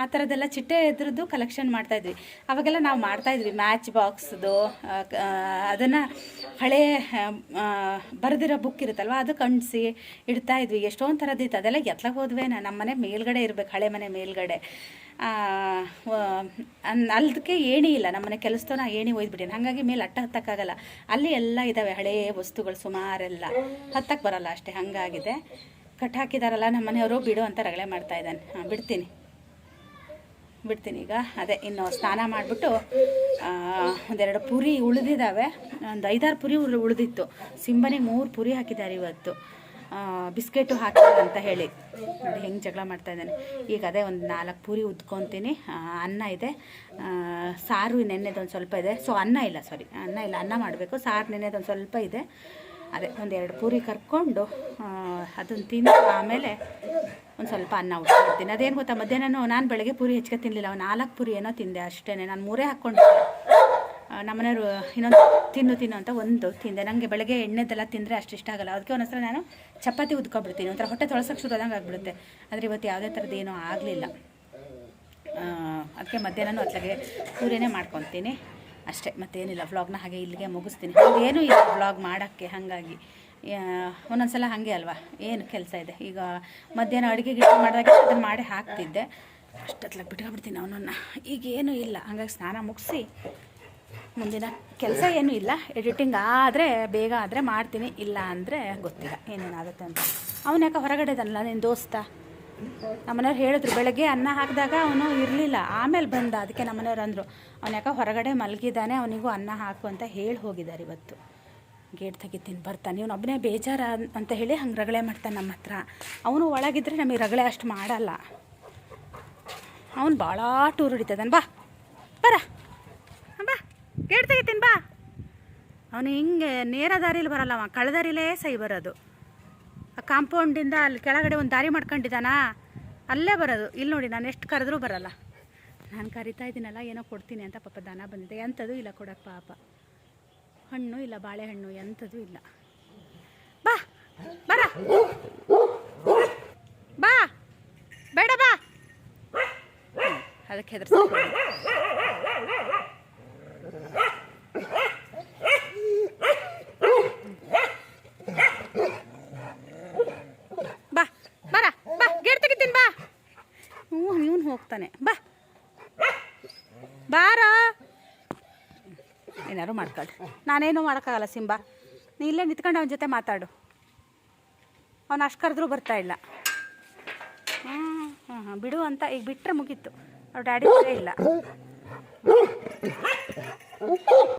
ಆ ಥರದ್ದೆಲ್ಲ ಚಿಟ್ಟೆ ಇದ್ರದ್ದು ಕಲೆಕ್ಷನ್ ಮಾಡ್ತಾಯಿದ್ವಿ ಅವಾಗೆಲ್ಲ ನಾವು ಮಾಡ್ತಾಯಿದ್ವಿ ಮ್ಯಾಚ್ ಬಾಕ್ಸ್ದು ಅದನ್ನು ಹಳೆ ಬರೆದಿರೋ ಬುಕ್ ಇರುತ್ತಲ್ವ? ಅದು ಕಣ್ಸಿ ಇಡ್ತಾಯಿದ್ವಿ ಎಷ್ಟೊಂದು ಥರದ್ದು ಅದೆಲ್ಲ ಎತ್ಲಾಗ ಹೋದ್ವೇನ? ನಮ್ಮ ಮನೆ ಮೇಲ್ಗಡೆ ಇರಬೇಕು, ಹಳೆ ಮನೆ ಮೇಲ್ಗಡೆ. ಅಲ್ದಕ್ಕೆ ಏಣಿ ಇಲ್ಲ. ನಮ್ಮನೆ ಕೆಲಸದವ್ರು ನಾ ಏಣಿ ಒಯ್ದ್ಬಿಟ್ಟಿನಿ. ಹಾಗಾಗಿ ಮೇಲೆ ಅಟ್ಟ ಹತ್ತಕ್ಕಾಗಲ್ಲ. ಅಲ್ಲಿ ಎಲ್ಲ ಇದ್ದಾವೆ ಹಳೇ ವಸ್ತುಗಳು ಸುಮಾರೆಲ್ಲ. ಹತ್ತಕ್ಕೆ ಬರಲ್ಲ ಅಷ್ಟೇ. ಹಾಗಾಗಿದೆ. ಕಟ್ ಹಾಕಿದಾರಲ್ಲ ನಮ್ಮ ಮನೆಯವರು ಬಿಡು ಅಂತ ರಗಳೆ ಮಾಡ್ತಾ ಇದ್ದಾನೆ. ಹಾಂ, ಬಿಡ್ತೀನಿ. ಬಿಡ್ತೀನಿ ಈಗ. ಅದೇ, ಇನ್ನು ಸ್ನಾನ ಮಾಡಿಬಿಟ್ಟು ಒಂದೆರಡು ಪುರಿ ಉಳಿದಿದ್ದಾವೆ ಒಂದು ಐದಾರು ಪುರಿ ಉಳ್, ಉಳಿದಿತ್ತು. ಸಿಂಬನಿಗೆ ಮೂರು ಪುರಿ ಹಾಕಿದ್ದಾರೆ ಇವತ್ತು. ಬಿಸ್ಕೆಟು ಹಾಕಿಲ್ಲ ಅಂತ ಹೇಳಿ. ಅದು ಹೆಂಗೆ ಜಗಳ ಮಾಡ್ತಾ ಇದ್ದಾನೆ. ಈಗ ಅದೇ ಒಂದು ನಾಲ್ಕು ಪೂರಿ ಉದ್ಕೊತೀನಿ. ಅನ್ನ ಇದೆ. ಸಾರು ನೆನ್ನೆದೊಂದು ಸ್ವಲ್ಪ ಇದೆ. ಸೊ ಅನ್ನ ಇಲ್ಲ ಸಾರಿ ಅನ್ನ ಇಲ್ಲ ಅನ್ನ ಮಾಡಬೇಕು. ಸಾರು ನೆನ್ನೆದೊಂದು ಸ್ವಲ್ಪ ಇದೆ. ಅದೇ ಒಂದೆರಡು ಪೂರಿ ಕರ್ಕೊಂಡು ಅದನ್ನು ತಿಂದು ಆಮೇಲೆ ಒಂದು ಸ್ವಲ್ಪ ಅನ್ನ ಉಟ್ಕೊಳ್ತೀನಿ ಅದೇನು ಗೊತ್ತಾ ಮಧ್ಯಾಹ್ನ ನಾನು ಬೆಳಗ್ಗೆ ಪೂರಿ ಹೆಚ್ಚಿಗೆ ತಿನ್ನಲಿಲ್ಲ ಒಂದು ನಾಲ್ಕು ಪೂರಿ ಏನೋ ತಿಂದೆ ಅಷ್ಟೇ ನಾನು ಮೂರೇ ಹಾಕ್ಕೊಂಡಿದ್ದೆ ಆ, ನಮ್ಮನೆಯವರು ಇನ್ನೊಂದು ತಿನ್ನು ತಿನ್ನು ಅಂತ ಒಂದು ತಿಂದೆ. ನನಗೆ ಬೆಳಗ್ಗೆ ಎಣ್ಣೆದೆಲ್ಲ ತಿಂದರೆ ಅಷ್ಟು ಇಷ್ಟ ಆಗಲ್ಲ. ಅದಕ್ಕೆ ಒಂದೊಂದ್ಸಲ ನಾನು ಚಪಾತಿ ಉದ್ಕೊಬಿಡ್ತೀನಿ. ಒಂಥರ ಹೊಟ್ಟೆ ತೊಳಸಕ್ಕೆ ಶುರು ಆದಂಗೆ ಆಗಿಬಿಡುತ್ತೆ. ಆದರೆ ಇವತ್ತು ಯಾವುದೇ ಥರದ್ದು ಏನೂ ಆಗಲಿಲ್ಲ. ಅದಕ್ಕೆ ಮಧ್ಯಾಹ್ನ ಅತ್ಲಾಗೆ ಸೂರ್ಯನೇ ಮಾಡ್ಕೊತೀನಿ. ಅಷ್ಟೇ. ಮತ್ತೇನಿಲ್ಲ. ವ್ಲಾಗ್ನ ಹಾಗೆ ಇಲ್ಲಿಗೆ ಮುಗಿಸ್ತೀನಿ. ಏನೂ ಇಲ್ಲ ವ್ಲಾಗ್ ಮಾಡೋಕ್ಕೆ ಹಾಗಾಗಿ. ಒಂದೊಂದು ಸಲ ಹಾಗೆ ಅಲ್ವಾ? ಏನು ಕೆಲಸ ಇದೆ? ಈಗ ಮಧ್ಯಾಹ್ನ ಅಡುಗೆ ಗಿಡ ಮಾಡಿದಾಗ ಅದನ್ನು ಮಾಡಿ ಹಾಕ್ತಿದ್ದೆ. ಅಷ್ಟೊತ್ಲಾಗ ಬಿಟ್ಕೊಬಿಡ್ತೀನಿ ಅವನನ್ನು. ಈಗೇನು ಇಲ್ಲ. ಹಂಗಾಗಿ ಸ್ನಾನ ಮುಗಿಸಿ ಮುಂದಿನ ಕೆಲಸ ಏನೂ ಇಲ್ಲ. ಎಡಿಟಿಂಗ್ ಆದರೆ, ಬೇಗ ಆದರೆ ಮಾಡ್ತೀನಿ. ಇಲ್ಲ ಅಂದರೆ ಗೊತ್ತಿಲ್ಲ ಏನೇನಾಗುತ್ತೆ ಅಂತ. ಅವನು ಯಾಕೆ ಹೊರಗಡೆ ಇದನ್ನಲ್ಲ ನಿನ್ನ ದೋಸ್ತ? ನಮ್ಮನೆಯವ್ರು ಹೇಳಿದ್ರು, ಬೆಳಗ್ಗೆ ಅನ್ನ ಹಾಕಿದಾಗ ಅವನು ಇರಲಿಲ್ಲ. ಆಮೇಲೆ ಬಂದ, ಅದಕ್ಕೆ ನಮ್ಮನೆಯವ್ರು ಅಂದರು, ಅವನು ಯಾಕೆ ಹೊರಗಡೆ ಮಲಗಿದ್ದಾನೆ, ಅವನಿಗೂ ಅನ್ನ ಹಾಕು ಅಂತ ಹೇಳಿ ಹೋಗಿದ್ದಾರೆ ಇವತ್ತು. ಗೇಟ್ ತೆಗಿತೀನಿ, ಬರ್ತಾನೆ. ಇವನು ಒಬ್ಬನೇ ಬೇಜಾರ ಅಂತ ಹೇಳಿ ಹಂಗೆ ರಗಳೆ ಮಾಡ್ತಾನೆ ನಮ್ಮ ಹತ್ರ. ಅವನು ಒಳಗಿದ್ರೆ ನಮಗೆ ರಗಳೆ ಅಷ್ಟು ಮಾಡಲ್ಲ. ಅವನು ಭಾಳ ಟೂರ್ ಹಿಡಿತದನ್, ಬಾ. ಬರ. ಬಾ. ಗೇಟ್ ತೆಗಿತೀನಿ ಬಾ. ಅವನು ಹಿಂಗೆ ನೇರ ದಾರಿಲಿ ಬರಲ್ಲ ಅವ ಕಳೆದಾರಿಲೇ ಸೈ ಬರೋದು. ಆ ಕಾಂಪೌಂಡಿಂದ ಅಲ್ಲಿ ಕೆಳಗಡೆ ಒಂದು ದಾರಿ ಮಾಡ್ಕೊಂಡಿದ್ದಾನಾ, ಅಲ್ಲೇ ಬರೋದು. ಇಲ್ಲಿ ನೋಡಿ, ನಾನು ಎಷ್ಟು ಕರೆದ್ರೂ ಬರಲ್ಲ. ನಾನು ಕರಿತಾ ಇದ್ದೀನಲ್ಲ, ಏನೋ ಕೊಡ್ತೀನಿ ಅಂತ ಪಾಪ ದನ ಬಂದಿದೆ. ಎಂಥದ್ದು ಇಲ್ಲ ಕೊಡಪ್ಪ ಪಾಪ. ಹಣ್ಣು ಇಲ್ಲ, ಬಾಳೆಹಣ್ಣು ಎಂಥದ್ದು ಇಲ್ಲ. ಬಾ, ಬರ. ಬಾ, ಬೇಡ ಬಾ. ಅದಕ್ಕೆ ಹೆದರ್ಸ ಬಾ, ಬರ, ಬಾ, ಗೇಟ್ ತೆಗಿತೀನಿ, ಬಾ. ಹ್ಞೂ, ಇವನು ಹೋಗ್ತಾನೆ. ಬಾ. ಬಾರ. ಏನಾರು ಮಾಡ್ಕೊಳ್ರಿ ನಾನೇನು ಮಾಡೋಕ್ಕಾಗಲ್ಲ, ಸಿಂಬಾ. ನೀ ಇಲ್ಲೇ ನಿಂತ್ಕೊಂಡು ಅವನ ಜೊತೆ ಮಾತಾಡು. ಅವನು ಅಷ್ಟು ಕರೆದ್ರೂ ಬರ್ತಾ ಇಲ್ಲ. ಹ್ಞೂ ಹಾಂ ಬಿಡು ಅಂತ ಈಗ ಬಿಟ್ಟರೆ ಮುಗೀತು. ಅವ್ರ ಡ್ಯಾಡಿ ಇಲ್ಲ. あっ!